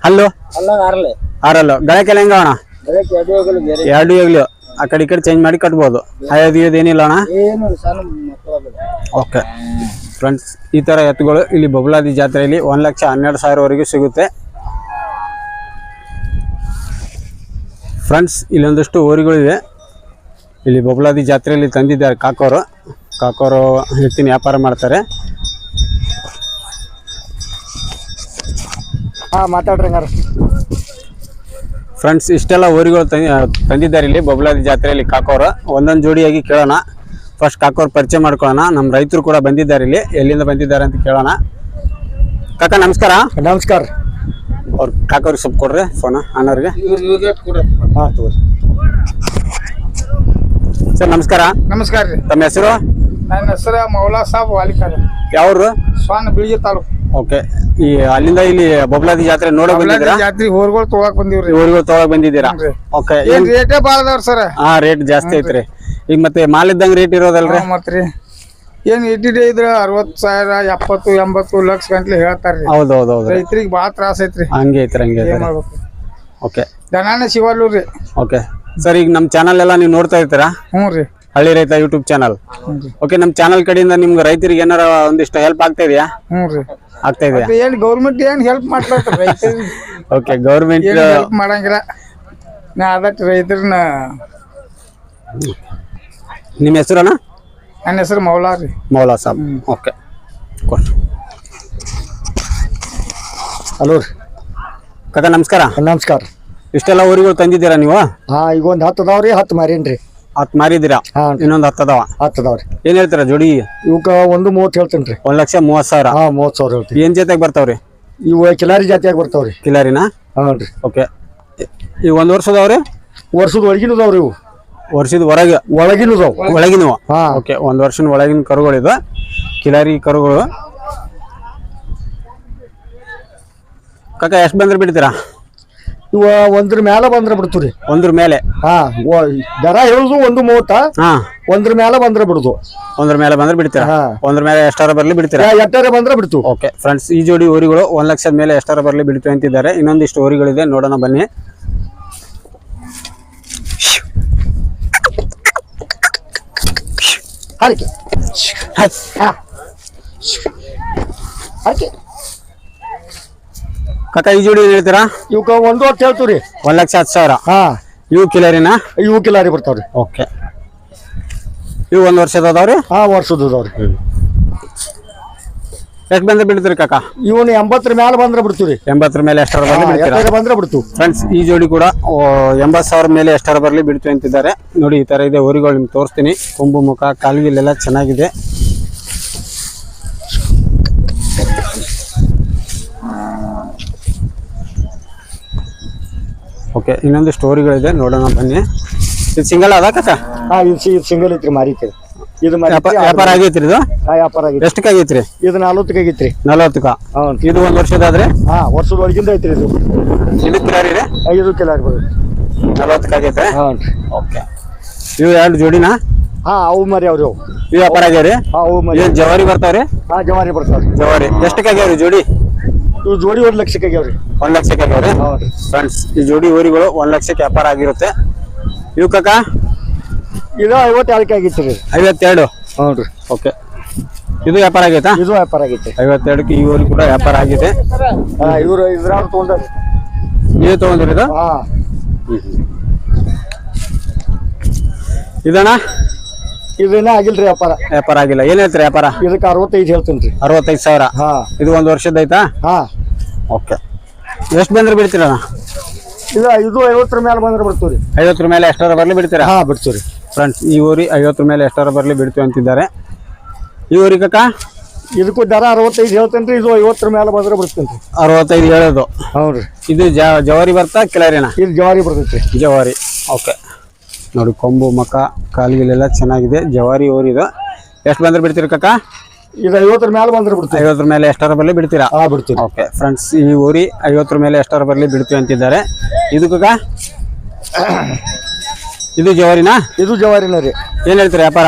Speaker 1: ಹಲ್ಲು? ಆರಲ್ಲು. ಗಳಕೆಲ್ಲ ಹೆಂಗ ಅಣ್ಣ?
Speaker 3: ಎರಡು
Speaker 1: ಈಗಲೂ ಆ ಕಡೆ ಈ ಕಡೆ ಚೇಂಜ್ ಮಾಡಿ ಕಟ್ಬೋದು. ಐದು ಏನಿಲ್ಲ ಅಣ್ಣ? ಓಕೆ. ಫ್ರೆಂಡ್ಸ್ ಈ ಥರ ಎತ್ತುಗಳು ಇಲ್ಲಿ ಬಬಲಾದಿ ಜಾತ್ರೆಯಲ್ಲಿ ಒಂದು ಲಕ್ಷ ಹನ್ನೆರಡು ಸಾವಿರವರೆಗೂ ಸಿಗುತ್ತೆ. ಫ್ರೆಂಡ್ಸ್ ಇಲ್ಲೊಂದಷ್ಟು ಊರುಗಳಿವೆ. ಇಲ್ಲಿ ಬಬಲಾದಿ ಜಾತ್ರೆಯಲ್ಲಿ ತಂದಿದ್ದಾರೆ ಕಾಕೋರು. ಕಾಕೋರು ಹೆಚ್ಚಿನ ವ್ಯಾಪಾರ ಮಾಡ್ತಾರೆ.
Speaker 2: ಹಾಂ ಮಾತಾಡ್ರಿ ಹಂಗಾರ.
Speaker 1: ಫ್ರೆಂಡ್ಸ್ ಇಷ್ಟೆಲ್ಲ ಊರಿಗಳು ತಂದಿ- ತಂದಿದ್ದಾರೆ ಇಲ್ಲಿ ಬಬಲಾದಿ ಜಾತ್ರೆಯಲ್ಲಿ ಕಾಕೋರು. ಒಂದೊಂದು ಜೋಡಿಯಾಗಿ ಕೇಳೋಣ. ಫಸ್ಟ್ ಕಾಕೋರು ಪರಿಚಯ ಮಾಡ್ಕೊಳ್ಳೋಣ. ನಮ್ಮ ರೈತರು ಕೂಡ ಬಂದಿದ್ದಾರೆ ಇಲ್ಲಿ. ಎಲ್ಲಿಂದ ಬಂದಿದ್ದಾರೆ ಅಂತ ಕೇಳೋಣ. ಕಾಕ ನಮಸ್ಕಾರ.
Speaker 2: ನಮಸ್ಕಾರ.
Speaker 1: ಅವ್ರ ಕಾಕೋರಿಗೆ ಸ್ವಲ್ಪ ಕೊಡ್ರಿ ಫೋನ ಅಣ್ಣವ್ರಿಗೆ.
Speaker 2: ಹಾ ತಗೋರಿ.
Speaker 1: ಸರ್ ನಮಸ್ಕಾರ.
Speaker 2: ನಮಸ್ಕಾರ ರೀ.
Speaker 1: ತಮ್ಮ ಹೆಸರು?
Speaker 2: ನನ್ನ ಹೆಸರು ಮೌಲಾ ಸಾಬ್ ವಾಲಿಕಾರ.
Speaker 1: ಯಾವ್ರು?
Speaker 2: ಸ್ವಾನ್ ಬಿಳಿಗೆ ತಾಲೂಕು.
Speaker 1: ಓಕೆ. ಈ ಅಲ್ಲಿಂದ ಇಲ್ಲಿ ಬೊಬ್ಲಾದಿ ಜಾತ್ರೆ ನೋಡಕ್ ಬಂದಿದ್ದೀರಾ?
Speaker 2: ಜಾತ್ರಿ ಹೋರ್ಗಳು ತೊಗೊಳಕ್ ಬಂದಿವ್ರಿ.
Speaker 1: ಊರಿಗೂ ತೊಗೊಳಕ್ ಬಂದಿದ್ದೀರಾ? ಓಕೆ.
Speaker 2: ಏನ್ ರೇಟೇ ಭಾಳ ಅದಾವ್ರಿ ಸರ್
Speaker 1: ಹಾ ರೇಟ್ ಜಾಸ್ತಿ ಐತ್ರಿ. ಈಗ ಮತ್ತೆ ಮಾಲ್ ಇದ್ದಂಗ ರೇಟ್ ಇರೋದಲ್ರಿ
Speaker 2: ಮತ್ರಿ. ಏನ್ ಇಟ್ಟಿದೆ ಇದ್ರ ಅರವತ್ತು ಸಾವಿರ ಎಪ್ಪತ್ತು ಎಂಬತ್ತು ಲಕ್ಷ ಗಂಟ್ಲೆ ಹೇಳ್ತಾರ್ರಿ
Speaker 1: ಹೌದು ಹೌದು ಹೌದು
Speaker 2: ರೈತರಿಗೆ ಭಾಳ ತ್ರಾಸ ಐತ್ರಿ.
Speaker 1: ಹಂಗೆ ಐತ್ರಿ ಹಂಗೆ
Speaker 2: ಏನ್ ಮಾಡ್ಬೇಕು?
Speaker 1: ಓಕೆ.
Speaker 2: ದನಾನೇ ಶಿವಲ್ಲೂರಿ ರೀ.
Speaker 1: ಓಕೆ. ಸರ್ ಈಗ ನಮ್ಮ ಚಾನಲ್ ಎಲ್ಲ ನೀವು ನೋಡ್ತಾ ಇರ್ತೀರಾ?
Speaker 2: ಹ್ಞೂ ರೀ.
Speaker 1: ಹಳ್ಳಿ ರೈತ ಯೂಟ್ಯೂಬ್ ಚಾನಲ್ ಓಕೆ ನಮ್ಮ ಚಾನಲ್ ಕಡೆಯಿಂದ ನಿಮ್ಗೆ ರೈತರಿಗೆ ಏನಾರ ಒಂದಿಷ್ಟು ಹೆಲ್ಪ್ ಆಗ್ತಾ ಇದೆಯಾ?
Speaker 2: ಹ್ಞೂ ರೀ.
Speaker 1: ಆಗ್ತಾ ಇದೆಯಾ?
Speaker 2: ಏನ್ ಗೌರ್ಮೆಂಟ್ ಏನ್ ಹೆಲ್ಪ್ ಮಾಡ್ತಾರೆ ರೈತರಿಗೆ?
Speaker 1: ಓಕೆ ಗೌರ್ಮೆಂಟ್
Speaker 2: ಹೆಲ್ಪ್ ಮಾಡಂಗಿಲ್ಲ. ನಾ ಅದಕ್ಕೆ ರೈತರನ್ನ
Speaker 1: ನಿಮ್ಮ ಹೆಸರಣ್ಣ?
Speaker 2: ನನ್ನ ಹೆಸರು ಮೌಲಾ ರೀ.
Speaker 1: ಮೌಲಾ ಸಾಬ್. ಓಕೆ
Speaker 4: ಹಲೋ ರೀ.
Speaker 1: ಕದ ನಮಸ್ಕಾರ.
Speaker 4: ನಮಸ್ಕಾರ.
Speaker 1: ಇಷ್ಟೆಲ್ಲ ಊರಿಗೆ ತಂದಿದ್ದೀರಾ ನೀವು?
Speaker 4: ಹಾ ಈಗ ಒಂದು ಹತ್ತು ಅದಾವ್ರಿ ಹತ್ತು ಮಾರೇನ್ರಿ.
Speaker 1: ಹತ್ತು ಮಾರಿದಿರಾ
Speaker 4: ಹಾ
Speaker 1: ಇನ್ನೊಂದು ಹತ್ತು ಅದಾವ?
Speaker 4: ಹತ್ತು ಅದಾವ್ರಿ
Speaker 1: ಏನ್ ಹೇಳ್ತೀರಾ ಜೋಡಿ?
Speaker 4: ಇವಕ್ಕ ಒಂದು ಮೂವತ್ತು ಹೇಳ್ತೇನೆ ರೀ.
Speaker 1: ಒಂದ್ ಲಕ್ಷ ಮೂವತ್ತು ಸಾವಿರ?
Speaker 4: ಹಾ ಮೂವತ್ತು ಸಾವಿರ ಹೇಳ್ತೀವಿ.
Speaker 1: ಏನ್ ಜೊತೆಗೆ ಬರ್ತಾವ್ರಿ
Speaker 4: ಇವು ಕಿಲಾರಿ ಜಾತಿಯಾಗಿ ಬರ್ತಾವ್ರಿ
Speaker 1: ಕಿಲಾರಿನ?
Speaker 4: ಹಾಂ ರೀ.
Speaker 1: ಓಕೆ. ಈ ಒಂದ್ ವರ್ಷದವ್ರಿ
Speaker 4: ವರ್ಷದ ಒಳಗಿನ ಅದಾವ್ರಿ ಇವು.
Speaker 1: ವರ್ಷದ ಹೊರಗೆ?
Speaker 4: ಒಳಗಿನ ಅದಾವ್.
Speaker 1: ಒಳಗಿನವ?
Speaker 4: ಹಾ.
Speaker 1: ಓಕೆ ಒಂದ್ ವರ್ಷದ ಒಳಗಿನ ಕರುಗಳಿದು ಕಿಲಾರಿ ಕರುಗಳು. ಕಾಕ ಎಷ್ಟ್ ಬಂದ್ರೆ ಬಿಡ್ತೀರಾ?
Speaker 4: ಇವ ಒಂದ್ರ ಮೇಲೆ ಬಂದ್ರ ರೀ
Speaker 1: ಒಂದ್ರ ಮೇಲೆ.
Speaker 4: ಹಾ ದರ ಹೇಳುದು ಒಂದು ಮೂವತ್ತ
Speaker 1: ಹಾ.
Speaker 4: ಒಂದ್ರ ಮೇಲೆ ಬಂದ್ರ ಬಿಡುದು.
Speaker 1: ಒಂದ್ರ ಮೇಲೆ ಬಂದ್ರೆ ಬಿಡ್ತೀರಾ?
Speaker 4: ಹಾ.
Speaker 1: ಒಂದ್ರ ಮೇಲೆ ಎಷ್ಟಾರ ಬರ್ಲಿ ಬಿಡ್ತೀರಾ?
Speaker 4: ಎಟ್ಟರೆ ಬಂದ್ರ ಬಿಡ್ತು.
Speaker 1: ಓಕೆ ಫ್ರೆಂಡ್ಸ್ ಈ ಜೋಡಿ ಊರಿಗಳು ಒಂದ್ ಲಕ್ಷದ ಮೇಲೆ ಎಷ್ಟಾರ ಬರ್ಲಿ ಬಿಡ್ತೀವಿ ಅಂತಿದ್ದಾರೆ. ಇನ್ನೊಂದಿಷ್ಟು ಊರಿಗಳಿದೆ ನೋಡೋಣ ಬನ್ನಿ.
Speaker 4: ಹರಿಕೆ. ಹಾ. ಹಾರಿಕೆ.
Speaker 1: ಕಕ್ಕ ಈ ಜೋಡಿ ಏನ್ ಹೇಳ್ತೀರಾ?
Speaker 4: ಇವಕ್ಕ ಒಂದು ಹೊತ್ತು ಹೇಳ್ತೀವ್ರಿ.
Speaker 1: ಒಂದ್ ಲಕ್ಷ ಹತ್ತು ಸಾವಿರ?
Speaker 4: ಹಾ.
Speaker 1: ಇವು ಕಿಲರಿನ?
Speaker 4: ಇವು ಕಿಲಾರಿ ಬರ್ತಾವ್ರಿ.
Speaker 1: ಓಕೆ. ಇವು ಒಂದ್ ವರ್ಷದ ಅದಾವ್ರಿ?
Speaker 4: ಹಾ ವರ್ಷದ ಅದಾವ್ರಿ.
Speaker 1: ಎಷ್ಟು ಬಂದ್ರೆ ಬಿಡ್ತೀರಿ ಕಾಕಾ?
Speaker 4: ಇವನು ಎಂಬತ್ತರ ಮೇಲೆ ಬಂದ್ರ ಬಿಡ್ತೀವ್ರಿ.
Speaker 1: ಎಂಬತ್ತರ ಮೇಲೆ ಎಷ್ಟರ ಬರಲಿ ಬಿಡ್ತೀರಾ?
Speaker 4: ಎಟ್ಟರೆ ಬಂದ್ರ ಬಿಡ್ತು.
Speaker 1: ಫ್ರೆಂಡ್ಸ್ ಈ ಜೋಡಿ ಕೂಡ ಎಂಬತ್ತು ಸಾವಿರ ಮೇಲೆ ಎಷ್ಟರ ಬರಲಿ ಬಿಡ್ತೀವಿ ಅಂತಿದ್ದಾರೆ. ನೋಡಿ ಈ ಥರ ಇದೆ ಊರಿಗಳು ನಿಮ್ಗೆ ತೋರಿಸ್ತೀನಿ. ಕೊಂಬು ಮುಖ ಕಾಲ್ಗಿಲೆಲ್ಲ ಚೆನ್ನಾಗಿದೆ. ಓಕೆ ಇನ್ನೊಂದು ಸ್ಟೋರಿಗಳಿದೆ ನೋಡೋಣ ಬನ್ನಿ. ಇದು ಸಿಂಗಲ್ ಅದ ಕಕ್ಕ
Speaker 4: ಹಾ ಇದು ಸಿಂಗಲ್ ಐತ್ರಿ ಮಾರಿತ್ರಿ. ಇದು
Speaker 1: ವ್ಯಾಪಾರ ಆಗೈತ್ರಿ ಇದು?
Speaker 4: ಹಾ ವ್ಯಾಪಾರ ಆಗೈತಿ
Speaker 1: ಎಷ್ಟಕ್ಕೆ ಆಗೈತ್ರಿ?
Speaker 4: ಇದು ನಲ್ವತ್ತಕ್ಕೆ ಆಗೈತ್ರಿ.
Speaker 1: ನಲವತ್ತಕ್ಕ?
Speaker 4: ಹ್ಞೂ
Speaker 1: ಇದು ಒಂದು ವರ್ಷದಾದ್ರೆ?
Speaker 4: ಹಾ ವರ್ಷದ ಒಳಗಿಂದ ಐತ್ರಿ ಇದು.
Speaker 1: ಇದು ಕಿಲಾರಿ ರೀ
Speaker 4: ಐದು ಕಿಲಾರಿ ಬರುತ್ತೆ
Speaker 1: ನಲವತ್ತಕ್ಕೆ ಆಗೈತೆ
Speaker 4: ಹಾ
Speaker 1: ಓಕೆ. ಇವು ಎರಡು ಜೋಡಿನಾ?
Speaker 4: ಹಾ ಅವು ಮರಿ ಅವ್ರಿ ಅವು.
Speaker 1: ಇವು ವ್ಯಾಪಾರ ಆಗ್ಯಾವ್ರಿ?
Speaker 4: ಹಾ ಅವು ಮರಿ
Speaker 1: ಏನು ಜವಾರಿ ಬರ್ತಾವ್ರಿ?
Speaker 4: ಹಾ ಜವಾರಿ ಬರ್ತಾವ್ರಿ.
Speaker 1: ಜವಾರಿ. ಎಷ್ಟಕ್ಕೆ ಆಗ್ಯಾವ್ರಿ ಜೋಡಿ?
Speaker 4: ಇವು ಜೋಡಿ ಒಂದ್ ಲಕ್ಷಕ್ಕೆ ಆಗ್ಯಾವ್ರಿ.
Speaker 1: ಒಂದ್ ಲಕ್ಷಕ್ಕೆ ಆಗ್ಯಾವ್ರಿ?
Speaker 4: ಹೌದ್ರಿ.
Speaker 1: ಫ್ರೆಂಡ್ಸ್ ಈ ಜೋಡಿ ಊರಿಗಳು ಒಂದ್ ಲಕ್ಷಕ್ಕೆ ವ್ಯಾಪಾರ ಆಗಿರುತ್ತೆ. ಇವು ಕಾಕ?
Speaker 4: ಇದು ಐವತ್ತೆರಡಕ್ಕೆ ಆಗಿತ್ತು ರೀ
Speaker 1: ಐವತ್ತೆರಡು?
Speaker 4: ಹೌದ್ರಿ.
Speaker 1: ಓಕೆ ಇದು ವ್ಯಾಪಾರ ಆಗೈತಾ?
Speaker 4: ಇದು ವ್ಯಾಪಾರ ಆಗೈತೆ.
Speaker 1: ಐವತ್ತೆರಡಕ್ಕೆ ಈ ಊರಿಗೆ ಕೂಡ ವ್ಯಾಪಾರ ಆಗಿದೆ.
Speaker 4: ಹಾ ಇವ್ರು ಇದ್ರಾಗ ತೊಗೊಂಡ್ರಿ
Speaker 1: ನೀವು ತಗೊಂಡ್ರಿ ಇದು
Speaker 4: ಹಾ
Speaker 1: ಇದಣ್ಣ?
Speaker 4: ಇದೇನ ಆಗಿಲ್ರಿ ವ್ಯಾಪಾರ?
Speaker 1: ವ್ಯಾಪಾರ ಆಗಿಲ್ಲ. ಏನ್ ಹೇಳ್ತೀರಿ ವ್ಯಾಪಾರ?
Speaker 4: ಇದಕ್ಕೆ ಅರವತ್ತೈದು ಹೇಳ್ತೀನಿ ರೀ
Speaker 1: ಅರವತ್ತೈದು ಸಾವಿರ.
Speaker 4: ಹಾ.
Speaker 1: ಇದು ಒಂದು ವರ್ಷದ ಐತಾ
Speaker 4: ಹಾ.
Speaker 1: ಓಕೆ. ಎಷ್ಟು ಬಂದ್ರೆ ಬಿಡ್ತೀರಣ್ಣ?
Speaker 4: ಇದು ಇದು ಐವತ್ತರ ಮೇಲೆ ಬಂದ್ರೆ ಬಿಡ್ತೀವಿ
Speaker 1: ಐವತ್ತರ ಮೇಲೆ ಎಷ್ಟರ ಬರ್ಲಿ ಬಿಡ್ತೀರಾ?
Speaker 4: ಹಾ ಬಿಡ್ತೀವಿ
Speaker 1: ಫ್ರೆಂಡ್ಸ್ ಈ ಊರಿ ಐವತ್ತರ ಮೇಲೆ ಎಷ್ಟರ ಬರಲಿ ಬಿಡ್ತೀವಿ ಅಂತಿದ್ದಾರೆ. ಈ ಊರಿಗೆ ಕಕ್ಕ
Speaker 4: ಇದಕ್ಕೂ ದರ ಅರವತ್ತೈದು ಹೇಳ್ತೇನೆ ರೀ ಇದು ಐವತ್ತರ ಮೇಲೆ ಬಂದ್ರೆ ಬಿಡ್ತೀನಿ ರೀ
Speaker 1: ಅರವತ್ತೈದು ಹೇಳೋದು.
Speaker 4: ಹ್ಞೂ ರೀ
Speaker 1: ಇದು ಜವಾರಿ ಬರ್ತಾ ಕೆಲರಿನ
Speaker 4: ಇದು ಜವಾರಿ ಬರ್ತೈತಿ
Speaker 1: ಜವಾರಿ. ಓಕೆ. ನೋಡಿ ಕೊಂಬು ಮಕ ಕಾಲ್ಗಿಲೆಲ್ಲ ಚೆನ್ನಾಗಿದೆ. ಜವಾರಿ ಊರಿದು ಎಷ್ಟು ಬಂದ್ರೆ ಬಿಡ್ತೀರಿ ಕಕ್ಕ
Speaker 4: ಇದು ಐವತ್ತರ ಮೇಲೆ ಬಂದ್ರೆ ಬಿಡ್ತೀವಿ.
Speaker 1: ಐವತ್ತರ ಮೇಲೆ ಎಷ್ಟರ ಬರಲಿ ಬಿಡ್ತೀರಾ?
Speaker 4: ಆ ಬಿಡ್ತೀವಿ.
Speaker 1: ಓಕೆ ಫ್ರೆಂಡ್ಸ್ ಈ ಊರಿ ಐವತ್ತರ ಮೇಲೆ ಎಷ್ಟರ ಬರಲಿ ಬಿಡ್ತೀವಿ ಅಂತಿದ್ದಾರೆ. ಇದು ಕಕ್ಕ ಇದು ಜವಾರಿನಾ?
Speaker 4: ಇದು ಜವಾರಿನ ರೀ.
Speaker 1: ಏನು ಹೇಳ್ತೀರಿ ವ್ಯಾಪಾರ?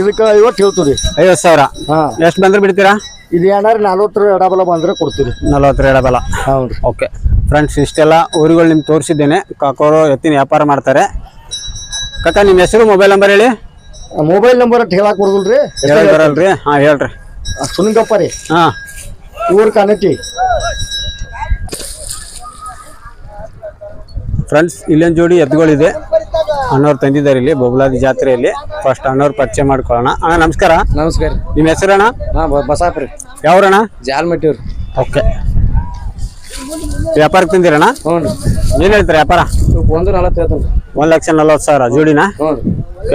Speaker 4: ಇದಕ್ಕೆ ಐವತ್ತು ಹೇಳ್ತೀವಿ ರೀ.
Speaker 1: ಐವತ್ತು ಸಾವಿರ.
Speaker 4: ಹಾ.
Speaker 1: ಎಷ್ಟು ಬಂದ್ರೆ ಬಿಡ್ತೀರಾ?
Speaker 4: ಇದು ಏನಾರು ನಲ್ವತ್ತರ ಎಡಬಲ ಬಂದ್ರೆ ಕೊಡ್ತೀವಿ
Speaker 1: ನಲ್ವತ್ತರ ಎಡಬಲ.
Speaker 4: ಹೌದು
Speaker 1: ಓಕೆ. ಫ್ರೆಂಡ್ಸ್ ಇಷ್ಟೆಲ್ಲ ಊರುಗಳು ನಿಮ್ಗೆ ತೋರಿಸಿದ್ದೇನೆ. ಕಾಕೋರು ಎತ್ತಿನ ವ್ಯಾಪಾರ ಮಾಡ್ತಾರೆ. ಕಾಕ ನಿಮ್ಮ ಹೆಸರು ಮೊಬೈಲ್ ನಂಬರ್ ಹೇಳಿ?
Speaker 4: ಮೊಬೈಲ್ ನಂಬರ್ ಅಂತ ಹೇಳಕ್ ಬರೋದಿಲ್ಲ ರೀ
Speaker 1: ಹೇಳಿ ಬರಲ್ರಿ. ಹಾಂ ಹೇಳ್ರಿ.
Speaker 4: ಸುನಿಂಗಪ್ಪ ರೀ.
Speaker 1: ಹಾಂ.
Speaker 4: ಊರ್ ಕಾನಟ್ಟಿ
Speaker 1: ಫ್ರೆಂಡ್ಸ್ ಇಲ್ಲೊಂದು ಜೋಡಿ ಎತ್ತುಗಳಿದೆ ಅಣ್ಣವ್ರು ತಂದಿದ್ದಾರೆ ಇಲ್ಲಿ ಬೊಬ್ಲಾದಿ ಜಾತ್ರೆಯಲ್ಲಿ. ಫಸ್ಟ್ ಅಣ್ಣವ್ರು ಪರಿಚಯ ಮಾಡ್ಕೊಳ್ಳೋಣ. ಅಣ್ಣ ನಮಸ್ಕಾರ.
Speaker 3: ನಮಸ್ಕಾರ
Speaker 1: ನಿಮ್ಮ ಹೆಸರಣ್ಣ?
Speaker 3: ಹಾ ಬಸಾಪ್ರಿ
Speaker 1: ಯಾವ್ರಣ್ಣ?
Speaker 3: ಜಾಲ್ಮಟ್ಟಿವ್ರಿ
Speaker 1: ಓಕೆ ವ್ಯಾಪಾರಕ್ಕೆ ತಿಂದಿರಣ
Speaker 3: ಹ್ಞೂ
Speaker 1: ಏನು ಹೇಳ್ತಾರೆ ವ್ಯಾಪಾರ?
Speaker 3: ಒಂದು ನಲವತ್ತು ಹೇಳ್ತಾನೆ
Speaker 1: ಒಂದು ಲಕ್ಷ ನಲ್ವತ್ತು ಸಾವಿರ ಜೋಡಿನ?
Speaker 3: ಹ್ಞೂ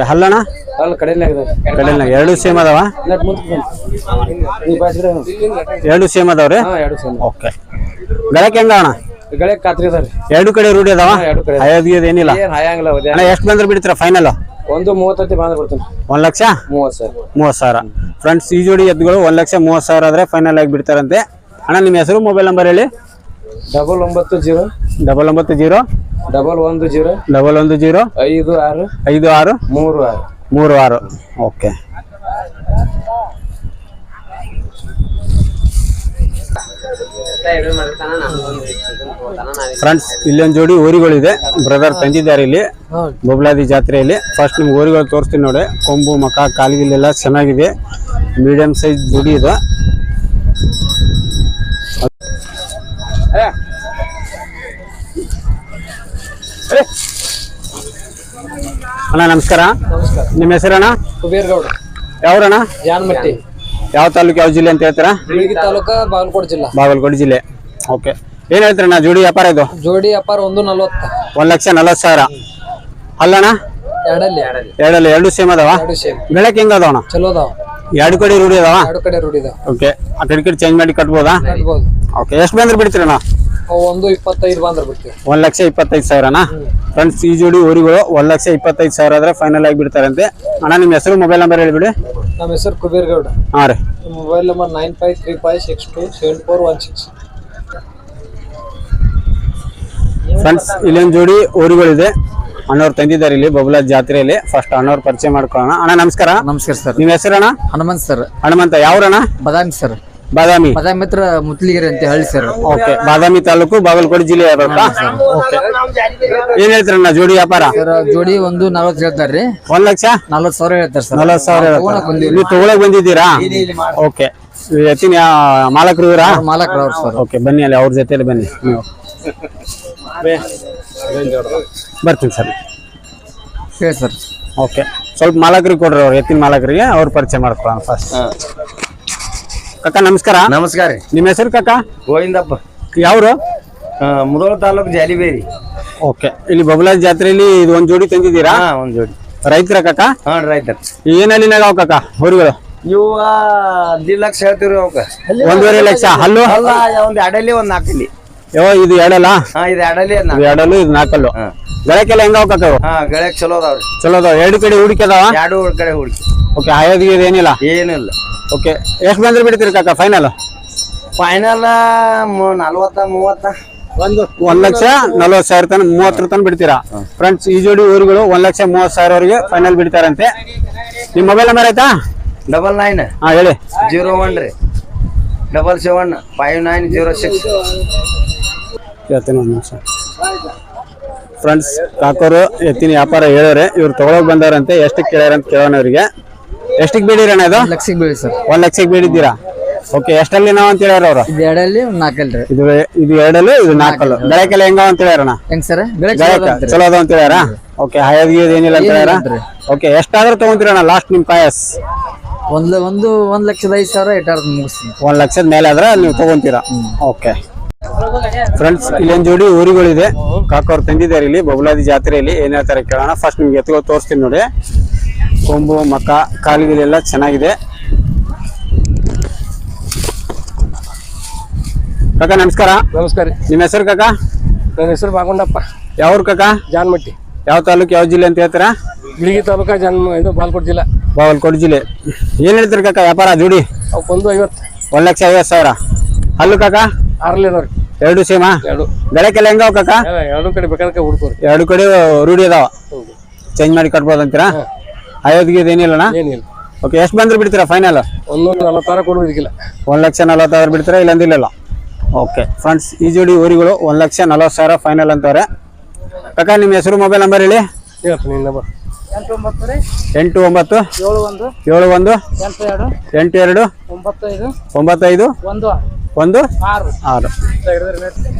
Speaker 1: ಹಲ್ಲಣ್ಣ?
Speaker 3: ಅಲ್ಲಿ ಕಡೆಯಲ್ಲೇ ಆಗಿದೆ
Speaker 1: ಎರಡು ಸೇಮ್ ಅದಾವ?
Speaker 3: ನೆಟ್ ಮುಂದೆ ನೀ ಬಾಜಿದ್ರೆ
Speaker 1: ಎರಡು ಸೇಮ್ ಅದಾವ್ರಿ
Speaker 3: ಹಾಂ ಎರಡು ಸಲ
Speaker 1: ಓಕೆ. ಗಳಕ್ಕೆ ಹೆಂಗ ಅಣ್ಣ?
Speaker 3: ಗಳೆ ಖಾತ್ರಿ ಅದ ರೀ.
Speaker 1: ಎರಡು ಕಡೆ ರೂಢಿ ಅದಾವ?
Speaker 3: ಎರಡು ಕಡೆ.
Speaker 1: ಏನಿಲ್ಲ?
Speaker 3: ಏನು ಹಾಯಂಗಿಲ್ಲ ಅದೇ
Speaker 1: ಅಣ್ಣ ಎಷ್ಟು ಬಂದ್ರೆ ಬಿಡ್ತೀರಾ ಫೈನಲ್
Speaker 3: ಒಂದು ಮೂವತ್ತೈತಿ ಬಂದು ಬಿಡ್ತೀನಿ.
Speaker 1: ಒಂದ್ ಲಕ್ಷ?
Speaker 3: ಮೂವತ್ತು ಸರ್
Speaker 1: ಮೂವತ್ತು ಸಾವಿರ. ಫ್ರೆಂಡ್ಸ್ ಈ ಜೋಡಿ ಎದ್ದುಗಳು ಒಂದ್ ಲಕ್ಷ ಮೂವತ್ತು ಸಾವಿರ ಆದ್ರೆ ಫೈನಲ್ ಆಗಿ ಬಿಡ್ತಾರಂತೆ. ಅಣ್ಣ ನಿಮ್ಮ ಹೆಸರು ಮೊಬೈಲ್ ನಂಬರ್ ಹೇಳಿ.
Speaker 3: ಡಬಲ್ ಒಂಬತ್ತು ಜೀರೋ
Speaker 1: ಡಬಲ್ ಒಂಬತ್ತು ಜೀರೋ
Speaker 3: ಡಬಲ್ ಒಂದು ಜೀರೋ
Speaker 1: ಡಬಲ್ ಒಂದು ಜೀರೋ
Speaker 3: ಐದು ಆರು.
Speaker 1: ಐದು ಆರು.
Speaker 3: ಮೂರು ಆರು.
Speaker 1: ಮೂರು ಆರು. ಓಕೆ ಫ್ರೆಂಡ್ಸ್ ಇಲ್ಲೊಂದು ಜೋಡಿ ಊರಿಗಳಿದೆ. ಬ್ರದರ್ ತಂದಿದ್ದಾರೆ ಇಲ್ಲಿ. ಬೊಬ್ಲಾದಿ ಜಾತ್ರೆಯಲ್ಲಿ. ಫಸ್ಟ್ ನಿಮ್ಗೆ ಊರಿಗಳು ತೋರಿಸ್ತೀನಿ ನೋಡಿ. ಕೊಂಬು ಮಕ ಕಾಲಿಗಿಲ್ಲೆಲ್ಲ ಚೆನ್ನಾಗಿದೆ. ಮೀಡಿಯಂ ಸೈಜ್ ಜೋಡಿ ಇದೆ. ಅಣ್ಣ ನಮಸ್ಕಾರ. ನಿಮ್ಮ ಹೆಸರಣ್ಣ?
Speaker 3: ಕುಬೇರ್ಗೌಡ.
Speaker 1: ಯಾವ್ರಣ್ಣ?
Speaker 3: ಜಾನ್ಮಟ್ಟಿ
Speaker 1: ಯಾವ ತಾಲೂಕು ಯಾವ ಜಿಲ್ಲೆ ಅಂತ ಹೇಳ್ತೀರಾ?
Speaker 3: ತಾಲೂಕ ಬಾಗಲಕೋಟೆ ಜಿಲ್ಲೆ.
Speaker 1: ಬಾಗಲಕೋಟೆ ಜಿಲ್ಲೆ. ಓಕೆ. ಏನ್ ಹೇಳ್ತೀರಣ್ಣ ಜೋಡಿ ವ್ಯಾಪಾರ ಇದು?
Speaker 3: ಜೋಡಿ ವ್ಯಾಪಾರ ಒಂದು ನಲ್ವತ್ತ.
Speaker 1: ಒಂದ್ ಲಕ್ಷ ನಲ್ವತ್ತು ಸಾವಿರ. ಅಲ್ಲಣ್ಣ?
Speaker 3: ಎರಡಲ್ಲಿ ಎರಡಲ್ಲಿ.
Speaker 1: ಎರಡಲ್ಲ ಎರಡು ಸೇಮ್ ಅದಾವ? ಬೆಳಕ್ ಹೆಂಗ ಅದಾವಣ್ಣ?
Speaker 3: ಚಲೋ ಅದಾವ.
Speaker 1: ಎರಡು ಕಡೆ ರೂಢಿ ಅದಾವ?
Speaker 3: ಎರಡು ಕಡೆ ರೂಢಿದಾವ
Speaker 1: ಓಕೆ. ಆ ಕಡೆ ಕಡೆ ಚೇಂಜ್ ಮಾಡಿ ಕಟ್ಬೋದಾ?
Speaker 3: ಕಟ್ಬೋದು.
Speaker 1: ಓಕೆ ಎಷ್ಟು ಬಂದ್ರೆ ಬಿಡ್ತೀರಣ್ಣ?
Speaker 3: ಒಂದು ಇಪ್ಪತ್ತೈದು ಬಂದ್ರೆ ಬಿಡ್ತೀವಿ.
Speaker 1: ಒಂದು ಲಕ್ಷ ಇಪ್ಪತ್ತೈದು ಸಾವಿರನಾ? ಫ್ರೆಂಡ್ಸ್ ಈ ಜೋಡಿ ಊರಿಗಳು ಒಂದು ಲಕ್ಷ ಇಪ್ಪತ್ತೈದು ಸಾವಿರ ಆದ್ರೆ ಫೈನಲ್ ಆಗಿ ಬಿಡ್ತಾರಂತೆ. ಅಣ್ಣ ನಿಮ್ಮ ಹೆಸರು ಮೊಬೈಲ್ ನಂಬರ್ ಹೇಳಿಬಿಡಿ.
Speaker 3: ನಮ್ಮ ಹೆಸರು ಕುಬೇರ್ಗೌಡ
Speaker 1: ಹಾಂ ರೀ.
Speaker 3: Mobile number nine five three five six two seven four one six
Speaker 1: friends ಇಲ್ಲೊಂದು ಜೋಡಿ ಊರುಗಳಿದೆ ಅಣ್ಣವ್ರು ತಂದಿದ್ದಾರೆ ಇಲ್ಲಿ ಬಬುಲಾ ಜಾತ್ರೆಯಲ್ಲಿ. ಫಸ್ಟ್ ಅಣ್ಣವ್ರ ಪರಿಚಯ ಮಾಡ್ಕೊಳ್ಳೋಣ. ಅಣ್ಣ ನಮಸ್ಕಾರ.
Speaker 3: ನಮಸ್ಕಾರ ಸರ್.
Speaker 1: ನಿಮ್ಮ ಹೆಸರಣ್ಣ?
Speaker 3: ಹನುಮಂತ್ ಸರ್.
Speaker 1: ಹನುಮಂತ ಯಾವ್ರಣ್ಣ?
Speaker 3: ಬದಾಮಿ ಸರ್.
Speaker 1: ಬಾದಾಮಿ.
Speaker 3: ಬಾದಾಮಿ ಹತ್ರ ಮುತ್ಲಿಗಿರಿ ಅಂತ ಹೇಳಿ ಸರ್.
Speaker 1: ಓಕೆ ಬಾದಾಮಿ ತಾಲೂಕು ಬಾಗಲಕೋಟೆ ಜಿಲ್ಲೆ ಬರುತ್ತಾ ಏನ್ ಹೇಳ್ತೀರಣ್ಣ ಜೋಡಿ ವ್ಯಾಪಾರ?
Speaker 3: ಸರ್ ಜೋಡಿ ಒಂದು ನಲ್ವತ್ತು ಹೇಳ್ತಾರ್ರಿ
Speaker 1: ಒಂದ್ ಲಕ್ಷ?
Speaker 3: ನಲ್ವತ್ತು ಸಾವಿರ ಹೇಳ್ತಾರೆ ಸರ್.
Speaker 1: ನಲ್ವತ್ತು ಸಾವಿರ
Speaker 3: ಹೇಳ್ತಾರೆ.
Speaker 1: ನೀವು ತಗೊಳಕ್ ಬಂದಿದ್ದೀರಾ? ಓಕೆ. ಎತ್ತಿನ ಯಾ- ಮಾಲಕರು ಇವರಾ?
Speaker 3: ಮಾಲಕ್ರ ಅವ್ರು ಸರ್.
Speaker 1: ಓಕೆ ಬನ್ನಿ ಅಲ್ಲಿ ಅವ್ರ ಜೊತೆಲಿ ಬನ್ನಿ. ನೀವು ಬರ್ತೀನಿ ಸರ್.
Speaker 3: ಹೇಳಿ ಸರ್.
Speaker 1: ಓಕೆ. ಸ್ವಲ್ಪ ಮಾಲಕರಿಗೆ ಕೊಡ್ರಿ ಅವ್ರು ಎತ್ತಿನ ಮಾಲಕರಿಗೆ ಅವ್ರು ಪರಿಚಯ ಮಾಡ್ಕೊಳ್ಳೋಣ ಫಸ್ಟ್ ಕಕ್ಕ ನಮಸ್ಕಾರ.
Speaker 5: ನಮಸ್ಕಾರ
Speaker 1: ನಿಮ್ಮ ಹೆಸರು ಕಕ್ಕ
Speaker 5: ಗೋವಿಂದಪ್ಪ.
Speaker 1: ಯಾವ್ರು?
Speaker 5: ಮುದೋಳ ತಾಲೂಕು ಜಾಲಿಬೇರಿ.
Speaker 1: ಓಕೆ. ಇಲ್ಲಿ ಬಬಲಾಜ್ ಜಾತ್ರೆಯಲ್ಲಿ ಇದು ಒಂದ್ ಜೋಡಿ ತಂದಿದ್ದೀರಾ?
Speaker 5: ಹಾ ಒಂದ್ ಜೋಡಿ.
Speaker 1: ರೈತರ ಕಕ್ಕ
Speaker 5: ಹಾ ರೈತರ.
Speaker 1: ಏನಲ್ಲಿ ನಾವು ಕಕ್ಕ ಹುರಿಗಳು
Speaker 5: ಇವ ಹದಿನೈದು ಲಕ್ಷ ಹೇಳ್ತೀವ್ರಿ ಅವಕ್ಕ
Speaker 1: ಒಂದೂವರೆ ಲಕ್ಷ. ಹಲ್ಲು?
Speaker 5: ಅಲ್ಲ ಒಂದ್ ಎರಡಲ್ಲಿ ಒಂದ್ ನಾಲ್ಕಲ್ಲಿ.
Speaker 1: ಯಾವ ಇದು ಎಡಲ
Speaker 5: ಹಾ ಇದು ಎರಡಲ್ಲಿ ಒಂದ್
Speaker 1: ಇದು ಎರಡಲ್ಲು ಇದು ನಾಲ್ಕಲ್ಲು. ಗಳಕ್ಕೆಲ್ಲ ಹೆಂಗ ಇವು
Speaker 5: ಹಾ ಗಳಕ್ ಚಲೋ ಅದಾವ್ರಿ.
Speaker 1: ಚಲೋ ಅದಾವ. ಎರಡು ಕಡೆ ಹೂಡಿಕೆ ಅದಾವ?
Speaker 5: ಎರಡು ಕಡೆ ಹುಡುಕಿ.
Speaker 1: ಓಕೆ ಆಯೋದಿಗೆ ಏನಿಲ್ಲ?
Speaker 5: ಏನಿಲ್ಲ
Speaker 1: ಓಕೆ ಎಷ್ಟು ಬಂದ್ರೆ ಬಿಡ್ತೀರಿ ಕಾಕ ಫೈನಲ್
Speaker 5: ಫೈನಲ್ ನಲ್ವತ್ತ ಮೂವತ್ತ?
Speaker 1: ಒಂದು ಒಂದ್ ಲಕ್ಷ ನಲ್ವತ್ತು ಸಾವಿರ ತನಕ ಮೂವತ್ತರ ತನಕ ಬಿಡ್ತೀರಾ? ಫ್ರೆಂಡ್ಸ್ ಈ ಜೋಡಿ ಊರುಗಳು ಒಂದ್ ಲಕ್ಷ ಮೂವತ್ ಸಾವಿರವರೆಗೆ ಫೈನಲ್ ಬಿಡ್ತಾರಂತೆ. ನಿಮ್ಮ ಮೊಬೈಲ್ ನಂಬರ್ ಆಯ್ತಾ?
Speaker 5: ಡಬಲ್ ನೈನ್
Speaker 1: ಹಾ ಹೇಳಿ.
Speaker 5: ಜೀರೋ ಒನ್ ರೀ. Double seven five nine zero six
Speaker 1: ಹೇಳ್ತೇನೆ ಒಂದು ನಿಮಿಷ. ಫ್ರೆಂಡ್ಸ್ ಕಾಕೋರು ಎತ್ತಿನ ವ್ಯಾಪಾರ ಹೇಳೋರೆ ಇವ್ರು ತಗೊಳಕ್ ಬಂದವ್ರಂತೆ ಎಷ್ಟಕ್ಕೆ ಕೇಳ್ಯಾರ ಅಂತ ಕೇಳೋಣ ಅವರಿಗೆ ಎಷ್ಟಕ್ಕೆ ಬೇಡಿರಣ್ಣ ಇದು?
Speaker 3: ಲಕ್ಷಕ್ಕೆ ಬೀಳಿ ಸರ್.
Speaker 1: ಒಂದ್ ಲಕ್ಷಕ್ಕೆ ಬೀಳಿದ್ದೀರಾ ಓಕೆ ಎಷ್ಟಲ್ಲಿ ನಾವು ಅಂತ ಹೇಳ್ಯಾರ ಅವ್ರು?
Speaker 3: ಇದು ಎರಡಲ್ಲಿ ನಾಲ್ಕಲ್ರಿ
Speaker 1: ಇದು ಇದು ಎರಡಲ್ಲಿ ಇದು ನಾಲ್ಕಲ್ಲು. ಬೆಳಕಲ್ಲಿ ಹೆಂಗ ಅಂತ ಹೇಳ್ಯಾರಣ್ಣ
Speaker 3: ಹೆಂಗ್ ಸರ್?
Speaker 1: ಚಲೋ ಅದ ಅಂತ ಹೇಳ್ಯಾರ? ಓಕೆ ಹಯದ್ಗಿ ಏನಿಲ್ಲ ಅಂತ ಹೇಳ್ಯಾರ? ಓಕೆ ಎಷ್ಟಾದ್ರೂ ತಗೊಂತೀರಣ್ಣ ಲಾಸ್ಟ್ ನಿಮ್ ಕಾಯಸ್?
Speaker 3: ಒಂದು ಒಂದು ಒಂದ್ ಲಕ್ಷದ ಐದು ಸಾವಿರ ಎಟ್ಟಾರ ಮುಗಿಸ್ತೀನಿ.
Speaker 1: ಒಂದ್ ಲಕ್ಷದ ಮೇಲೆ ಆದ್ರೆ ನೀವು ತಗೊಂತೀರಾ. ಓಕೆ ಫ್ರೆಂಡ್ಸ್ ಇಲ್ಲೊಂದು ಜೋಡಿ ಊರಿಗಳಿದೆ. ಕಾಕೋರ್ ತಂದಿದ್ದಾರೆ ಇಲ್ಲಿ ಬಬುಲಾದಿ ಜಾತ್ರೆಯಲ್ಲಿ. ಏನ್ ಹೇಳ್ತಾರೆ ಕೇಳೋಣ. ಫಸ್ಟ್ ನಿಮ್ಗೆ ಎತ್ತುಗಳು ತೋರಿಸ್ತೀನಿ ನೋಡಿ. ಕೊಂಬು ಮಕ್ಕ ಕಾಲಿಗೆಲ್ಲ ಚೆನ್ನಾಗಿದೆ. ಕಾಕ ನಮಸ್ಕಾರ.
Speaker 2: ನಮಸ್ಕಾರ ರೀ.
Speaker 1: ನಿಮ್ಮ ಹೆಸರು ಕಾಕ?
Speaker 2: ನನ್ನ ಹೆಸರು ಬಾಗೊಂಡಪ್ಪ
Speaker 1: ಯಾವ್ರ ಕಾಕ?
Speaker 2: ಜಾನ್ಮಟ್ಟಿ.
Speaker 1: ಯಾವ ತಾಲೂಕು ಯಾವ ಜಿಲ್ಲೆ ಅಂತ ಹೇಳ್ತೀರಾ?
Speaker 2: ಬಿಳಿಗಿ ತಾಲೂಕ ಜನ್ಮ ಇದು ಬಾಲ್ಕೋಟ್ ಜಿಲ್ಲಾ.
Speaker 1: ಬಾಗಲಕೋಟೆ ಜಿಲ್ಲೆ. ಏನ್ ಹೇಳ್ತೀರಿ ಕಾಕ ವ್ಯಾಪಾರ ಜೋಡಿ?
Speaker 2: ಅವಕ್ಕೊಂದು ಐವತ್ತು.
Speaker 1: ಒಂದ್ ಲಕ್ಷ ಐವತ್ತು ಸಾವಿರ. ಅಲ್ಲು ಕಾಕ?
Speaker 2: ಆರ್ಲಿ ಅದಾವ್ರಿ
Speaker 1: ಎರಡು ಸೇಮಾ?
Speaker 2: ಎರಡು.
Speaker 1: ಬೆಳಕೆಲ್ಲ ಹೆಂಗ ಕಾಕ?
Speaker 2: ಎರಡು ಕಡೆ ಬೇಕಾದ್ರೆ ಹುಡ್ಕೋರಿ.
Speaker 1: ಎರಡು ಕಡೆ ರೂಢಿ ಅದಾವ. ಚೇಂಜ್ ಮಾಡಿ ಕಟ್ಬೋದು ಅಂತೀರಾ ಅಯೋಧ್ಯೆ ಏನಿಲ್ಲಣ್ಣ?
Speaker 2: ಏನಿಲ್ಲ.
Speaker 1: ಓಕೆ ಎಷ್ಟು ಬಂದ್ರೆ ಬಿಡ್ತೀರಾ ಫೈನಲ್
Speaker 2: ಒಂದು ನಲವತ್ತಾರ
Speaker 1: ಒಂದ್ ಲಕ್ಷ ನಲವತ್ತಾರು ಬಿಡ್ತೀರಾ ಇಲ್ಲಂದಿಲ್ಲ ಓಕೆ ಫ್ರೆಂಡ್ಸ್ ಈ ಜೋಡಿ ಊರಿಗಳು ಒಂದು ಲಕ್ಷ ನಲವತ್ತು ಸಾವಿರ ಫೈನಲ್ ಅಂತವ್ರೆ. ಕಾಕ ನಿಮ್ಮ ಹೆಸರು ಮೊಬೈಲ್ ನಂಬರ್ ಹೇಳಿ. ಎಂಟು ಒಂಬತ್ತು.
Speaker 3: ಏಳು ಒಂದು.
Speaker 1: ಏಳು ಒಂದು.
Speaker 3: ಎಂಟು ಎರಡು.
Speaker 1: ಎಂಟು ಎರಡು.
Speaker 3: ಒಂಬತ್ತೈದು.
Speaker 1: ಒಂಬತ್ತೈದು.
Speaker 3: ಒಂದು.
Speaker 1: ಒಂದು
Speaker 3: ಆರು.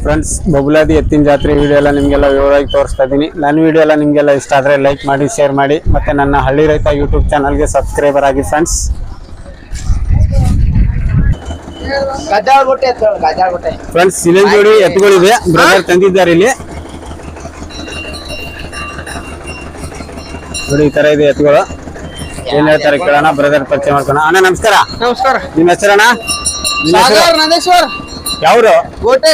Speaker 1: ಫ್ರೆಂಡ್ಸ್ ಬಬುಲಾದಿ ಎತ್ತಿನ ಜಾತ್ರೆ ವಿಡಿಯೋ ಎಲ್ಲ ನಿಮಗೆಲ್ಲ ವಿವರವಾಗಿ ತೋರಿಸ್ತಾ ಇದ್ದೀನಿ ನನ್ನ ವಿಡಿಯೋ ಎಲ್ಲ ನಿಮಗೆಲ್ಲ ಇಷ್ಟ ಆದರೆ ಲೈಕ್ ಮಾಡಿ ಶೇರ್ ಮಾಡಿ ಮತ್ತು ನನ್ನ ಹಳ್ಳಿ ರೈತ ಯೂಟ್ಯೂಬ್ ಚಾನಲ್ಗೆ ಸಬ್ಸ್ಕ್ರೈಬರ್ ಆಗಿ ಫ್ರೆಂಡ್ಸ್ ಫ್ರೆಂಡ್ಸ್ ಜೋಡಿ ಎತ್ತುಗಳಿದೆ ಬ್ರದರ್ ತಂದಿದ್ದಾರೆ ಇಲ್ಲಿ. ನೋಡಿ ಈ ತರ ಇದೆ ಎತ್ತುಗಳು. ಏನ್ ಹೇಳ್ತಾರೆ ಕೇಳೋಣ ಬ್ರದರ್ ಪರಿಚಯ ಮಾಡ್ಕೋಣ ಅಣ್ಣ ನಮಸ್ಕಾರ.
Speaker 3: ನಮಸ್ಕಾರ.
Speaker 1: ನಿಮ್ಮ ಹೆಸರಣ್ಣ?
Speaker 3: ಸಾಗರ್ ನಂದೇಶ್ವರ್
Speaker 1: ಯಾವ್ರು?
Speaker 3: ಕೋಟೆ.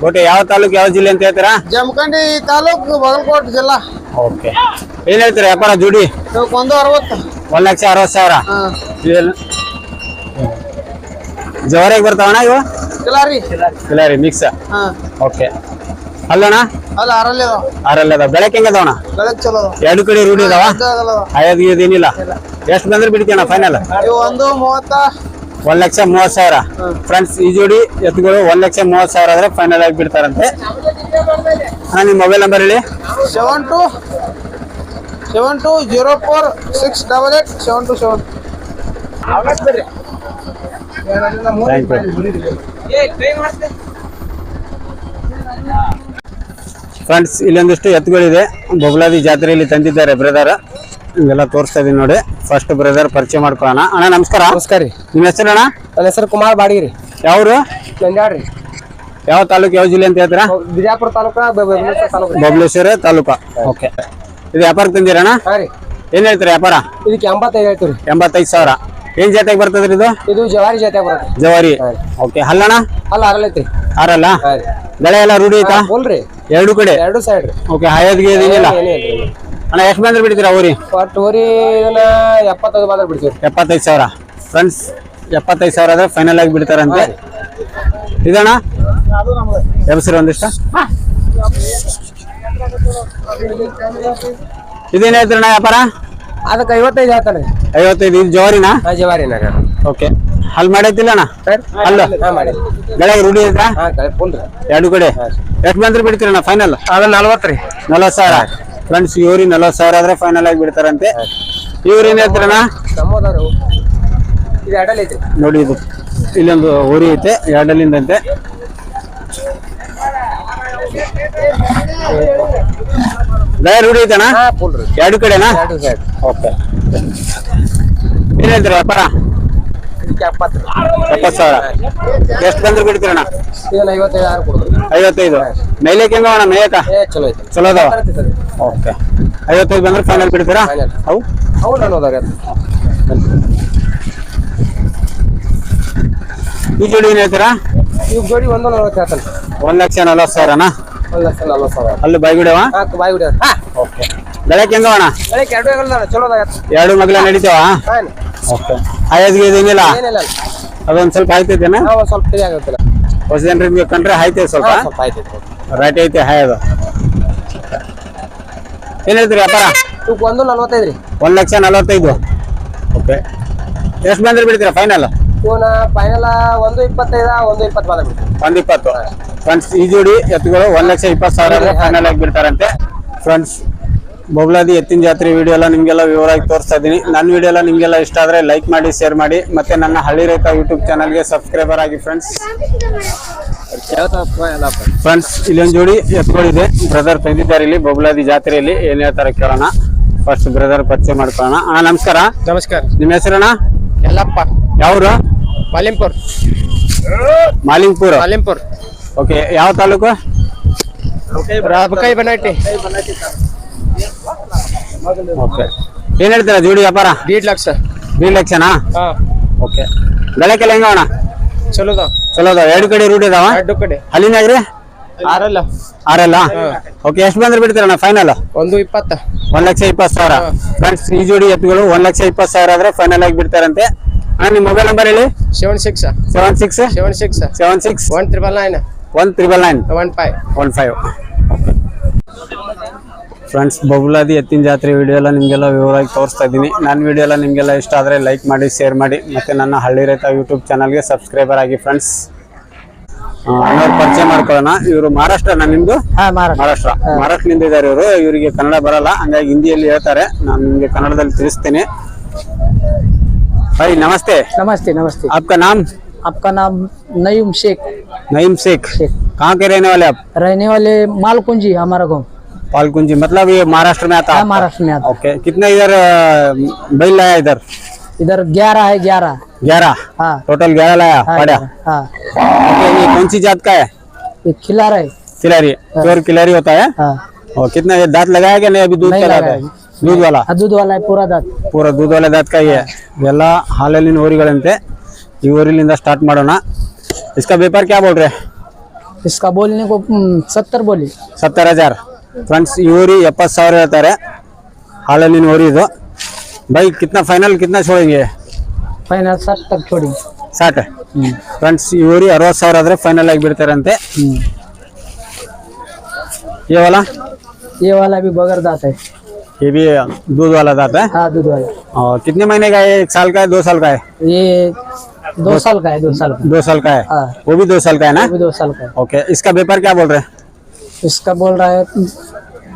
Speaker 1: ಕೋಟೆ ಯಾವ ತಾಲೂಕ್ ಯಾವ ಜಿಲ್ಲೆ ಅಂತ ಹೇಳ್ತೀರಾ?
Speaker 3: ಜಮಖಂಡಿ ತಾಲೂಕು ಬಾಗಲಕೋಟೆ ಜಿಲ್ಲಾ.
Speaker 1: ಓಕೆ. ಏನ್ ಹೇಳ್ತೀರಾ ವ್ಯಾಪಾರ ಜೋಡಿ?
Speaker 3: ಒಂದು ಅರವತ್ತು.
Speaker 1: ಒಂದ್ ಲಕ್ಷ ಅರವತ್ ಸಾವಿರ? ಜವರಿಗೆ ಬರ್ತಾವಣ ಬರ್ತಾವಣ್ಣ ಇವು?
Speaker 3: ಕಿಲಾರಿ.
Speaker 1: ಇಲ್ಲ ಮಿಕ್ಸ್
Speaker 3: ಹಾ.
Speaker 1: ಓಕೆ. ಅಲ್ಲಣ್ಣ?
Speaker 3: ಅಲ್ಲ ಆರಲ್ಲಿ ಅದಾವ.
Speaker 1: ಆರಲ್ಲಿ ಅದಾವ. ಬೆಳಕ್ ಹೆಂಗ್
Speaker 3: ಅದಾವಣ ಚಲೋ
Speaker 1: ಎರಡು ಕಡೆ ರೂಢಿ ಅದಾವ? ಐದು ಏನಿಲ್ಲ? ಎಷ್ಟು ಬಂದ್ರೆ ಬಿಡ್ತೀಯಣ್ಣ ಫೈನಲ್
Speaker 3: ಇವು ಒಂದು ಮೂವತ್ತ
Speaker 1: ಒಂದ್ ಲಕ್ಷ ಮೂವತ್ ಸಾವಿರ. ಫ್ರೆಂಡ್ಸ್ ಈ ಜೋಡಿ ಎತ್ತುಗಳು ಒಂದ್ ಲಕ್ಷ ಮೂವತ್ ಸಾವಿರ ಆದ್ರೆ ಫೈನಲ್ ಆಗಿ ಬಿಡ್ತಾರಂತೆ. ಹಾ ನಿಮ್ಮ ಮೊಬೈಲ್ ನಂಬರ್ ಹೇಳಿ.
Speaker 3: Seven two seven two zero four six double eight seven
Speaker 1: two seven. Friends ಇಲ್ಲೊಂದಿಷ್ಟು ಎತ್ತುಗಳಿದೆ ಬೊಬ್ಲಾದಿ ಜಾತ್ರೆಯಲ್ಲಿ ತಂದಿದ್ದಾರೆ ಬ್ರದರ್ ಇವೆಲ್ಲ ತೋರಿಸ್ತಾ ಇದೀನಿ ನೋಡಿ. ಫಸ್ಟ್ ಬ್ರದರ್ ಪರಿಚಯ ಮಾಡ್ಕೊಳ್ಳೋಣ. ಅಣ್ಣ ನಮಸ್ಕಾರ.
Speaker 2: ನಮಸ್ಕಾರ ರೀ.
Speaker 1: ನಿಮ್ಮ ಹೆಸರು ಅಣ್ಣ?
Speaker 2: ನನ್ನ ಹೆಸರು ಕುಮಾರ್ ಬಾಡಿಗೆ ರೀ.
Speaker 1: ಯಾವ್ರು?
Speaker 2: ನಂಜಾಡ್ರಿ
Speaker 1: ಯಾವ ತಾಲೂಕು ಯಾವ ಜಿಲ್ಲೆ ಅಂತ ಹೇಳ್ತೀರಾ?
Speaker 2: ಬಿಜಾಪುರ ತಾಲೂಕ
Speaker 1: ಬಬಲೇಶ್ವರ ತಾಲೂಕ ಓಕೆ. ಇದು ವ್ಯಾಪಾರ ತಂದಿರಣ್ಣ ಏನ್ ಹೇಳ್ತೀರಿ ವ್ಯಾಪಾರ?
Speaker 2: ಇದಕ್ಕೆ ಎಂಬತ್ತೈದು ಹೇಳ್ತೀರಿ
Speaker 1: ಎಂಬತ್ತೈದು ಸಾವಿರ. ಏನ್ ಜಾತಿಯಾಗಿ ಬರ್ತದ್ರಿ ಇದು?
Speaker 2: ಇದು ಜವಾರಿ ಜಾತಿ ಬರುತ್ತೆ
Speaker 1: ಜವಾರಿ. ಓಕೆ ಹಲ್ಲಣ
Speaker 2: ಅಲ್ಲ ಅರಲೈತಿ
Speaker 1: ಆರಲ್ಲ
Speaker 2: ಹಾ ರೀ.
Speaker 1: ಬೆಳೆ ಎಲ್ಲ ರೂಢಿ ಐತಾ?
Speaker 2: ಫುಲ್
Speaker 1: ಎರಡು ಕಡೆ?
Speaker 2: ಎರಡು ಸೈಡ್ ರೀ.
Speaker 1: ಓಕೆ ಹಾಯದ್ಗೆ ಏನಿಲ್ಲ? ಅಣ್ಣ ಎಷ್ಟು ಮಂದಿ ಬಿಡ್ತೀರಾ ಊರಿ?
Speaker 2: ಒಟ್ಟು ಊರಿ ಇದನ್ನ ಎಪ್ಪತ್ತೈದು ಬಂದ್ರೆ ಬಿಡ್ತೀವಿ.
Speaker 1: ಎಪ್ಪತ್ತೈದು ಸಾವಿರ. ಫ್ರೆಂಡ್ಸ್ ಎಪ್ಪತ್ತೈದು ಸಾವಿರ ಆದ್ರೆ ಫೈನಲ್ ಆಗಿ ಬಿಡ್ತಾರಂತೆ. ಇದಣ್ಣ? ಎಬ್ಸಿರ ಒಂದಿಷ್ಟ? ಇದೇನ್ ಹೇಳ್ತೀರಣ್ಣ ವ್ಯಾಪಾರ?
Speaker 3: ಅದಕ್ಕೆ ಐವತ್ತೈದು ಹೇಳ್ತಾನೆ
Speaker 1: ಐವತ್ತೈದು ಇದು ಜವಾರಿನಾ?
Speaker 3: ಜವಾರಿನ
Speaker 1: ಓಕೆ ಅಲ್ಲಿ ಮಾಡೈತಿಲ್ಲ ಅಣ್ಣ ಅಲ್ಲ ಬೆಳಗ್ಗೆ ರೂಢಿ ಐತಾ ಎರಡು ಕಡೆ? ಎಷ್ಟು ಬಂದ್ರೆ ಬಿಡ್ತೀರಣ್ಣ ಫೈನಲ್
Speaker 3: ಅದ ನಲ್ವತ್ತು ರೀ.
Speaker 1: ನಲ್ವತ್ತು ಸಾವಿರ. ಫ್ರೆಂಡ್ಸ್ ಇವ್ರಿ ನಲ್ವತ್ತು ಸಾವಿರ ಆದ್ರೆ ಫೈನಲ್ ಆಗಿ ಬಿಡ್ತಾರಂತೆ. ಇವ್ರು
Speaker 3: ಹೇಳ್ತಾರಣ
Speaker 1: ನೋಡಿ ಇದು. ಇಲ್ಲೊಂದು ಊರಿ ಐತೆ ಎರಡಲ್ಲಿಂದಂತೆ. ಬೆಳೆ ರೂಢಿ ಐತಣ್ಣ? ಎರಡು ಕಡೆನಾ? ಓಕೆ ಏನ್ ಹೇಳ್ತೀರ ವ್ಯಾಪಾರ?
Speaker 3: ಇದಕ್ಕೆ ಎಪ್ಪತ್ತು
Speaker 1: ಎಪ್ಪತ್ತು ಸಾವಿರ. ಎಷ್ಟು ಬಂದ್ರೆ ಬಿಡ್ತೀರಣ್ಣ?
Speaker 3: ಇದನ್ನ ಐವತ್ತೈದು. ಆರು ಕೊಡೋದು
Speaker 1: ಐವತ್ತೈದು ಅಣ್ಣ ಮೇಯಕ
Speaker 3: ಏ ಚಲೋ ಐತೆ.
Speaker 1: ಚಲೋ ಅದಾವ? ಓಕೆ. ಐವತ್ತೈದು ಬಂದ್ರೆ ಫೈನಲ್ ಬಿಡ್ತೀರಾ. ಅವು?
Speaker 3: ಹೌದು ಅನ್ನೋದಾಗ
Speaker 1: ಈ ಜೋಡಿ ಏನು ಹೇಳ್ತೀರಾ?
Speaker 3: ಇವ್ ಜೋಡಿ ಒಂದು ನಲ್ವತ್ತು ಹೇಳ್ತಾನೆ.
Speaker 1: ಒಂದ್ ಲಕ್ಷ ನಲವತ್ತು ಸಾವಿರನಾ?
Speaker 3: ಒಂದು ಲಕ್ಷ ನಲ್ವತ್ತು ಸಾವಿರ.
Speaker 1: ಅಲ್ಲಿ
Speaker 3: ಹಾ
Speaker 1: ಓಕೆ. ಬೆಳಕ್ಕೆ ಹೆಂಗ ಅಣ್ಣ?
Speaker 3: ಬೆಳಗ್ಗೆ ಎರಡು ಚಲೋ
Speaker 1: ಎರಡು ಮಗ್ಲ ನಡೀತಾವ?
Speaker 3: ಹಾಂ.
Speaker 1: ಓಕೆ ಆಯಸ್ಗೆ ಏನಿಲ್ಲ.
Speaker 3: ಏನಿಲ್ಲ
Speaker 1: ಅದೊಂದ್ ಸ್ವಲ್ಪ ಆಯ್ತೈತೇನ?
Speaker 3: ನಾವು ಸ್ವಲ್ಪ ಫ್ರೀ ಆಗುತ್ತಿಲ್ಲ.
Speaker 1: ಹೊಸ ಜನರಿಗೆ ಕಂಡ್ರೆ ಆಯ್ತೈತೆ ಸ್ವಲ್ಪ?
Speaker 3: ಸ್ವಲ್ಪ
Speaker 1: ರೈಟ್ ಐತೆ ಹಾಯ್ ಅದು ಏನ್ ಹೇಳ್ತೀರಿ ವ್ಯಾಪಾರ?
Speaker 3: ಇವಕ್ಕೆ ಒಂದು ನಲ್ವತ್ತೈದು ರೀ
Speaker 1: ಒಂದ್ ಲಕ್ಷ ನಲವತ್ತೈದು. ಓಕೆ. ಎಷ್ಟು ಬಂದ್ರೆ ಬಿಡ್ತೀರಾ ಫೈನಲ್
Speaker 3: ಇವನ ಫೈನಲ್ ಒಂದು ಇಪ್ಪತ್ತೈದ ಒಂದು ಇಪ್ಪತ್ತು ಬಂದ ಬಿಡ್ತೀವಿ.
Speaker 1: ಒಂದ್ ಇಪ್ಪತ್ತು. ಫ್ರೆಂಡ್ಸ್ ಈ ಜೋಡಿ ಎತ್ತುಗಳು ಒಂದ್ ಲಕ್ಷ ಇಪ್ಪತ್ತು ಸಾವಿರ ಫೈನಲ್ ಆಗಿ ಬಿಡ್ತಾರಂತೆ. ಫ್ರೆಂಡ್ಸ್ ಬೊಬ್ಲಾದಿ ಎತ್ತಿನ ಜಾತ್ರೆ ವಿಡಿಯೋ ಎಲ್ಲ ನಿಮ್ಗೆಲ್ಲ ವಿವರವಾಗಿ ತೋರಿಸ್ತಾ ಇದ್ದೀನಿ. ನನ್ನ ವಿಡಿಯೋ ಎಲ್ಲ ನಿಮ್ಗೆಲ್ಲ ಇಷ್ಟ ಆದ್ರೆ ಲೈಕ್ ಮಾಡಿ ಶೇರ್ ಮಾಡಿ ಮತ್ತೆ ನನ್ನ ಹಳ್ಳಿ ರೈತ ಯೂಟ್ಯೂಬ್ ಚಾನಲ್ಗೆ ಸಬ್ಸ್ಕ್ರೈಬರ್ ಆಗಿ ಫ್ರೆಂಡ್ಸ್ ಫ್ರೆಂಡ್ಸ್ ಇಲ್ಲೊಂದು ಜೋಡಿ ಎತ್ಕೊಂಡಿದೆ ಬ್ರದರ್ ತಂದಿದ್ದಾರೆ ಇಲ್ಲಿ ಬೊಬ್ಲಾದಿ ಜಾತ್ರೆಯಲ್ಲಿ. ಏನ್ ಹೇಳ್ತಾರೆ ಕೇಳೋಣ. ಫಸ್ಟ್ ಬ್ರದರ್ ಪರಿಚಯ ಮಾಡ್ಕೊಳ್ಳೋಣ. ಹಾಂ ನಮಸ್ಕಾರ.
Speaker 3: ನಮಸ್ಕಾರ.
Speaker 1: ನಿಮ್ಮ ಹೆಸರಣ್ಣ?
Speaker 3: ಎಲ್ಲಪ್ಪ
Speaker 1: ಯಾವ್ರು?
Speaker 3: ಮಾಲಿಂಪುರ್.
Speaker 1: ಮಾಲಿಂಪುರ್.
Speaker 3: ಮಾಲಿಂಪುರ್.
Speaker 1: ಓಕೆ ಯಾವ ತಾಲೂಕು?
Speaker 3: ರಾಬಕಾಯಿ ಬನಾಟಿ.
Speaker 1: ಓಕೆ. ಏನ್ ಹೇಳ್ತೀರಾ ಜೋಡಿ ವ್ಯಾಪಾರ?
Speaker 3: ದೀಡ್ ಲಕ್ಷ.
Speaker 1: ದೀಡ್ ಲಕ್ಷನಾ?
Speaker 3: ಹಾ.
Speaker 1: ಓಕೆ. ಬೆಳಕೆಲ್ಲ ಹೆಂಗ ಅಣ್ಣ?
Speaker 3: ಚಲೋದ.
Speaker 1: ಚಲೋ ಅದಾವ. ಎರಡು ಕಡೆ ರೂಟ್ ಇದಾವ?
Speaker 3: ಎರಡು ಕಡೆ.
Speaker 1: ಅಲ್ಲಿನಾಗ್ರಿ
Speaker 3: ಆರಲ್ಲ.
Speaker 1: ಆರಲ್ಲ? ಓಕೆ ಎಷ್ಟು ಬಂದ್ರೆ ಬಿಡ್ತೀರಣ್ಣ ಫೈನಲ್
Speaker 3: ಒಂದು ಇಪ್ಪತ್ತ.
Speaker 1: ಒಂದ್ ಲಕ್ಷ ಇಪ್ಪತ್ತು ಸಾವಿರ. ಫ್ರೆಂಡ್ಸ್ ಈ ಜೋಡಿ ಎತ್ತುಗಳು ಒಂದ್ ಲಕ್ಷ ಇಪ್ಪತ್ತು ಸಾವಿರ ಆದ್ರೆ ಫೈನಲ್ ಆಗಿ ಬಿಡ್ತಾರಂತೆ. ಅಣ್ಣ ನಿಮ್ಮ ಮೊಬೈಲ್ ನಂಬರ್ ಹೇಳಿ?
Speaker 3: Seven six
Speaker 1: seven six
Speaker 3: seven six
Speaker 1: seven six
Speaker 3: one triple nine
Speaker 1: one triple nine
Speaker 3: one five
Speaker 1: one five friends ಬಬುಲಾದಿ ಎತ್ತಿನ ಜಾತ್ರೆ ವಿಡಿಯೋ ಎಲ್ಲ ನಿಮಗೆಲ್ಲ ವಿವರವಾಗಿ ತೋರಿಸ್ತಾ ಇದ್ದೀನಿ ನನ್ನ ವಿಡಿಯೋ ಎಲ್ಲ ನಿಮಗೆಲ್ಲ ಇಷ್ಟ ಆದರೆ ಲೈಕ್ ಮಾಡಿ ಶೇರ್ ಮಾಡಿ ಮತ್ತು ನನ್ನ ಹಳ್ಳಿ ರೈತ ಯೂಟ್ಯೂಬ್ ಚಾನಲ್ಗೆ ಸಬ್ಸ್ಕ್ರೈಬರ್ ಆಗಿ ಫ್ರೆಂಡ್ಸ್ ಅನ್ನೋರು ಪರಿಚಯ ಮಾಡ್ಕೊಳ್ಳೋಣ ಇವರು ಮಹಾರಾಷ್ಟ್ರನ ನಿಮ್ಮದು
Speaker 3: ಹಾ ಮಾರ
Speaker 1: ಮಹಾರಾಷ್ಟ್ರ ಮಹಾರಾಷ್ಟ್ರದಿಂದ ಇದ್ದಾರೆ ಇವರು ಇವರಿಗೆ ಕನ್ನಡ ಬರಲ್ಲ ಹಂಗಾಗಿ ಹಿಂದಿಯಲ್ಲಿ ಹೇಳ್ತಾರೆ ನಾನು ನಿಮಗೆ ಕನ್ನಡದಲ್ಲಿ ತಿಳಿಸ್ತೀನಿ भाई नमस्ते
Speaker 3: नमस्ते नमस्ते
Speaker 1: आपका नाम
Speaker 3: आपका नाम नईम शेख
Speaker 1: नईम शेख
Speaker 3: शेख
Speaker 1: कहाँ के रहने वाले आप
Speaker 3: रहने वाले मालकुंजी हमारा गाँव
Speaker 1: पालकुंजी मतलब ये महाराष्ट्र में आता है
Speaker 3: हाँ,
Speaker 1: आपका?
Speaker 3: महाराष्ट्र में आता
Speaker 1: ओके कितना इधर अ, बैल लाया इधर
Speaker 3: इधर ग्यारह है ग्यारह
Speaker 1: ग्यारह
Speaker 3: हाँ
Speaker 1: टोटल ग्यारह लाया
Speaker 3: हाँ,
Speaker 1: पड़ा
Speaker 3: हाँ
Speaker 1: ओके ये कौन सी जात का है
Speaker 3: ये खिला रहे
Speaker 1: किलारी प्योर किलारी होता है
Speaker 3: हाँ
Speaker 1: और कितना ये दांत लगाया कि नहीं अभी दूध
Speaker 3: नहीं
Speaker 1: का दांत
Speaker 3: लगाया
Speaker 1: है दूध वाला
Speaker 3: हाँ, दूध वाला है पूरा दांत
Speaker 1: ಪೂರ दूध वाला दांत का ही है ಇವೆಲ್ಲ ಹಾಲಲ್ಲಿನ ಊರಿಗಳಂತೆ ಈ ಊರಿನಿಂದ ಸ್ಟಾರ್ಟ್ ಮಾಡೋಣ इसका व्यापार क्या बोल रहे हैं
Speaker 3: इसका बोलने को सत्तर बोली
Speaker 1: ಸತ್ತರ ಹಜಾರ್ ಫ್ರೆಂಡ್ಸ್ ಈ ಊರಿ ಎಪ್ಪತ್ತು ಸಾವಿರ ಹೇಳ್ತಾರೆ ಹಾಲಲ್ಲಿನ ಊರಿ ಇದು ಬೈ ಕಿತ್ನಾ ಫೈನಲ್ ಕಿತ್ನಾ छोड़ेंगे
Speaker 3: फाइनल साठ तक छोड़ी
Speaker 1: ಸಾಟ್ ಫ್ರೆಂಡ್ಸ್ ಈ ಊರಿ ಅರವತ್ತು ಸಾವಿರ ಆದ್ರೆ ಫೈನಲ್ ಆಗಿ ಬಿಡ್ತಾರಂತೆ ये वाला
Speaker 3: ये वाला भी बगर दांत है
Speaker 1: ये भी दूध वाला दांत है
Speaker 3: हाँ दूध वाला
Speaker 1: और कितने महीने का है एक साल का है दो साल का है
Speaker 3: ये दो साल का है दो साल का
Speaker 1: दो साल का है
Speaker 3: हाँ
Speaker 1: वो भी दो साल का है ना
Speaker 3: वो भी दो साल का है
Speaker 1: ओके इसका व्यापार क्या बोल रहे हैं
Speaker 3: इसका बोल रहा है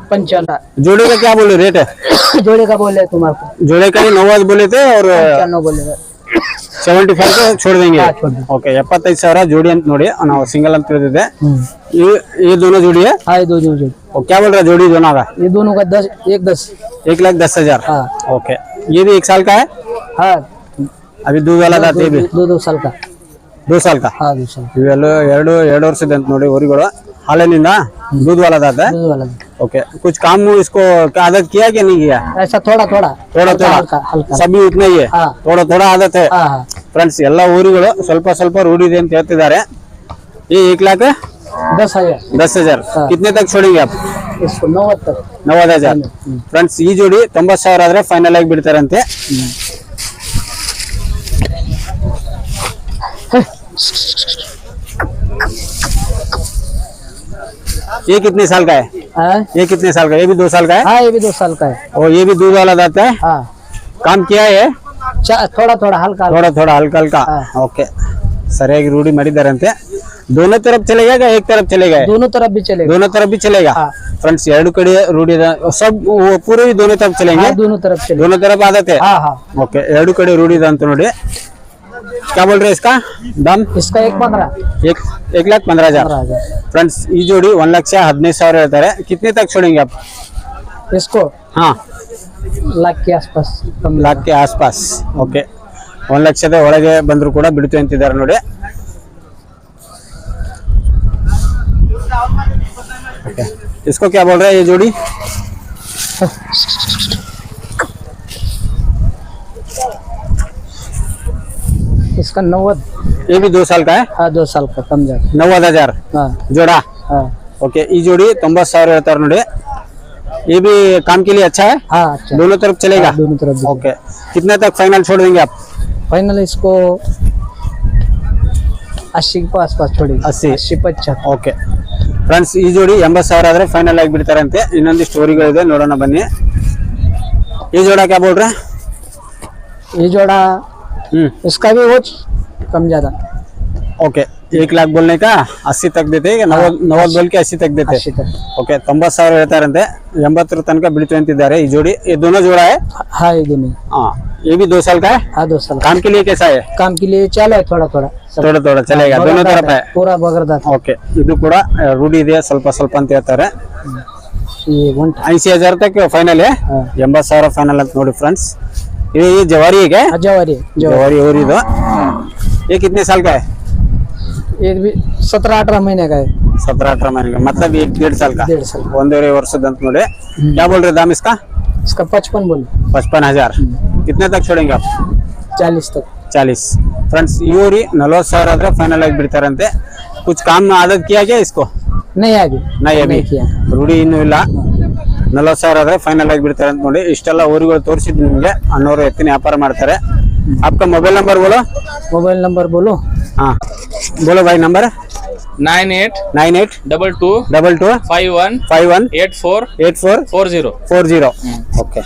Speaker 3: पंचानवे
Speaker 1: जोड़े का क्या बोले रेट है
Speaker 3: जोड़े का बोले तुम आपको
Speaker 1: जोड़े का ही नौ बोले थे और
Speaker 3: पंचानवे बोले
Speaker 1: ಸೆವೆಂಟಿ ಫೈವ್ छोड़ देंगे
Speaker 3: हाँ, छोड़ देंगे।
Speaker 1: ಓಕೆ ಎಪ್ಪತ್ತೈದು ಸಾವಿರ ಜೋಡಿ ಅಂತ ನೋಡಿ ನಾವು ಸಿಂಗಲ್ ಅಂತ ತಿಳಿದಿದೆ ये ये दोनों जोड़ी है
Speaker 3: हाँ ये दो दो जोड़ी
Speaker 1: और क्या बोल रहा है जोड़ी दोनों का
Speaker 3: ये दोनों का दस एक दस
Speaker 1: एक लाख दस हजार
Speaker 3: हाँ
Speaker 1: ओके ये भी एक साल का है
Speaker 3: हाँ
Speaker 1: अभी दूध वाला दांत ये भी
Speaker 3: दो दो साल का
Speaker 1: दो साल का
Speaker 3: हाँ दो साल
Speaker 1: ಇವೆಲ್ಲ ಎರಡು ಎರಡು ವರ್ಷದ ಅಂತ ನೋಡಿ ಊರಿಗಳು ಹಾಲಿನಿಂದ दूध वाला दांत है
Speaker 3: दूध वाला
Speaker 1: ओके कुछ काम इसको आदत किया कि नहीं किया
Speaker 3: ऐसा थोड़ा थोड़ा
Speaker 1: थोड़ा
Speaker 3: हल्का
Speaker 1: थोड़ा
Speaker 3: हल्का हल्का
Speaker 1: सभी उतना ही है
Speaker 3: हाँ।
Speaker 1: थोड़ा थोड़ा आदत है
Speaker 3: हाँ हाँ
Speaker 1: ಫ್ರೆಂಡ್ಸ್ ಎಲ್ಲ ಊರುಗಳು ಸ್ವಲ್ಪ ಸ್ವಲ್ಪ ರೂಢಿದೆ ಅಂತ ಹೇಳ್ತಿದ್ದಾರೆ ಈ एक लाख
Speaker 3: दस हजार
Speaker 1: दस हजार
Speaker 3: हाँ।
Speaker 1: कितने तक छोड़ेंगे आप
Speaker 3: इसको नौ तक
Speaker 1: ನವತ್ತು ಹಜಾರ್ ಫ್ರೆಂಡ್ಸ್ ಈ ಜೋಡಿ ತೊಂಬತ್ತು ಸಾವಿರ ಆದ್ರೆ ಫೈನಲ್ ಆಗಿ ಬಿಡ್ತಾರಂತೆ ये कितने साल का है
Speaker 6: हाँ
Speaker 1: ये कितने साल का है? ये भी दो साल का है
Speaker 6: हाँ ये भी दो साल का है
Speaker 1: और ये भी दूध वाला दाता है
Speaker 6: हाँ
Speaker 1: काम किया है
Speaker 6: चा- थोड़ा थोड़ा हल्का हल्का।
Speaker 1: थोड़ा थोड़ा हल्का हल्का
Speaker 6: ಹಾ.
Speaker 1: ಓಕೆ ಸರಿಯಾಗಿ ರೂಢಿ ಮಾಡಿದಾರಂತೆ ದೋನೋ ತರಫ್ ಚಲೇಗಾ क्या एक तरफ चलेगा
Speaker 6: दोनों तरफ भी चलेगा
Speaker 1: दोनों तरफ भी चलेगा
Speaker 6: हाँ।
Speaker 1: फ्रेंड्स ಎರಡು ಕಡೆ ರೂಢಿ ಇದೆ सब वो पूरे भी दोनों तरफ चलेंगे
Speaker 6: हाँ दोनों तरफ चलेगा
Speaker 1: दोनों तरफ आदत है
Speaker 6: हाँ हाँ
Speaker 1: ಓಕೆ ಎರಡು ಕಡೆ ರೂಢಿ ಇದೆ ಅಂತ ನೋಡಿ क्या बोल रहे हैं इसका दाम
Speaker 6: इसका एक पंद्रह
Speaker 1: एक एक लाख पंद्रह हजार
Speaker 6: पंद्रह हजार
Speaker 1: ಫ್ರೆಂಡ್ಸ್ ಈ ಜೋಡಿ ಒಂದ್ ಲಕ್ಷ ಹದಿನೈದು ಸಾವಿರ ಹೇಳ್ತಾರೆ ಕಿತ್ನೆ ತಕ್ छोड़ेंगे आप
Speaker 6: इसको
Speaker 1: ಹಾ
Speaker 6: लाख के आसपास कम
Speaker 1: ಲಾಕ್ ಕೆ ಆಸ್ಪಾಸ್ ಓಕೆ ಒಂದ್ ಲಕ್ಷದ ಒಳಗೆ ಬಂದ್ರು ಕೂಡ ಬಿಡ್ತು ಅಂತಿದ್ದಾರೆ ನೋಡಿ ओके इसको क्या बोल रहे हैं ये जोड़ी
Speaker 6: इसका नव्वद।
Speaker 1: ये भी दो साल का है?
Speaker 6: हाँ दो साल का कम जाता
Speaker 1: नव्वद हज़ार?
Speaker 6: हाँ।
Speaker 1: जोड़ा?
Speaker 6: हाँ।
Speaker 1: ओके ये जोड़ी ತೊಂಬತ್ತು ಸಾವಿರ ಹೇಳ್ತಾರೆ ನೋಡಿ ये भी काम के लिए अच्छा है?
Speaker 6: हाँ अच्छा।
Speaker 1: दोनों तरफ़ चलेगा?
Speaker 6: हाँ, दोनों तरफ़
Speaker 1: ओके। कितने तक फाइनल छोड़ देंगे आप?
Speaker 6: फाइनल इसको अस्सी के पास पास छोड़ेंगे।
Speaker 1: अस्सी।
Speaker 6: अस्सी पच्चीस
Speaker 1: ओके। फ्रेंड्स ये जोड़ी ಫ್ರೆಂಡ್ಸ್ ಈ ಜೋಡಿ ಎಂಬತ್ತು ಸಾವಿರ ಆದರೆ ಫೈನಲ್ ಆಗಿಬಿಡ್ತಾರಂತೆ ಇನ್ನೊಂದು ಸ್ಟೋರಿಗಳಿದೆ ये जोड़ा क्या बोल ಕ್ಯಾ ಬೋಲ್ರ
Speaker 6: ये जोड़ा जोड़ा
Speaker 1: हम्म
Speaker 6: इसका भी वो कम ज्यादा
Speaker 1: ओके एक लाख बोलने का अस्सी तक देते ಈಗ ನವದ್ ನವದ್ बोल के अस्सी तक देते
Speaker 6: अस्सी तक
Speaker 1: ಓಕೆ ತೊಂಬತ್ತು ಸಾವಿರ ಹೇಳ್ತಾರಂತೆ ಎಂಬತ್ತರ ತನಕ ಬಿಡ್ತು ಅಂತಿದ್ದಾರೆ ಈ जोड़ी ये दोनों जोड़ा है
Speaker 6: हाँ ये दोनों
Speaker 1: हाँ ये भी दो साल का है
Speaker 6: हाँ दो साल
Speaker 1: काम के लिए कैसा है
Speaker 6: काम के लिए चलो है थोड़ा थोड़ा सब
Speaker 1: थोड़ा थोड़ा चलेगा दोनों तरफ है
Speaker 6: पूरा बगरदात
Speaker 1: ಓಕೆ ಇದು ಕೂಡ ಆ, ರೂಢಿ ಇದೆ ಸ್ವಲ್ಪ ಸ್ವಲ್ಪ ಅಂತ ಹೇಳ್ತಾರೆ
Speaker 6: ये वन
Speaker 1: ಐಸಿ ಹಜಾರ್ ತಕ್ ಫೈನಲ್
Speaker 6: ಹಾ.
Speaker 1: ಎಂಬತ್ತು ಸಾವಿರ ಫೈನಲ್ ಅಂತ ನೋಡಿ ಫ್ರೆಂಡ್ಸ್ ಇದು ಈ ಜವಾರಿಗೆ
Speaker 6: जवारी जवारी
Speaker 1: जवारी ಊರಿದು ये कितने साल का है
Speaker 6: ये भी सत्रह अठारह महीने का है
Speaker 1: सत्रह अठारह महीने का मतलब एक डेढ़ साल का
Speaker 6: डेढ़ साल
Speaker 1: ಒಂದೂವರೆ ವರ್ಷದ ಅಂತ ನೋಡಿ क्या बोल रहे दाम इसका
Speaker 6: इसका पचपन बोल
Speaker 1: पचपन हजार कितने तक छोड़ेंगे आप
Speaker 6: चालीस तक
Speaker 1: ಚಾಲೀಸ್ ಫ್ರೆಂಡ್ಸ್ ಇವ್ರಿ ನಲ್ವತ್ತು ಸಾವಿರ ಆದ್ರೆ ಫೈನಲ್ ಆಗಿ ಬಿಡ್ತಾರಂತೆ ಕುಚ್ ಕಾಮ್ ಆದದ್ ಕಿಯಾ ಕ್ಯಾ ಇಸ್ಕೋ
Speaker 6: नहीं अभी
Speaker 1: ನೈ ಅಭಿ
Speaker 6: नहीं किया
Speaker 1: ರೂಢಿ ಇನ್ನೂ ಇಲ್ಲ ನಲ್ವತ್ತು ಸಾವಿರ ಆದ್ರೆ ಫೈನಲ್ ಆಗಿ ಬಿಡ್ತಾರೆ ಅಂತ ನೋಡಿ ಇಷ್ಟೆಲ್ಲ ಊರುಗಳು ತೋರಿಸಿದ್ ನಿಮಗೆ ಅಣ್ಣವರು ಎತ್ತಿನ ವ್ಯಾಪಾರ ಮಾಡ್ತಾರೆ आपका मोबाइल नंबर बोलो
Speaker 6: मोबाइल नंबर बोलो
Speaker 1: हाँ बोलो भाई number
Speaker 7: nine eight
Speaker 1: nine eight
Speaker 7: double two
Speaker 1: double two
Speaker 7: five one
Speaker 1: five one
Speaker 7: eight four
Speaker 1: eight four
Speaker 7: four zero
Speaker 1: four zero okay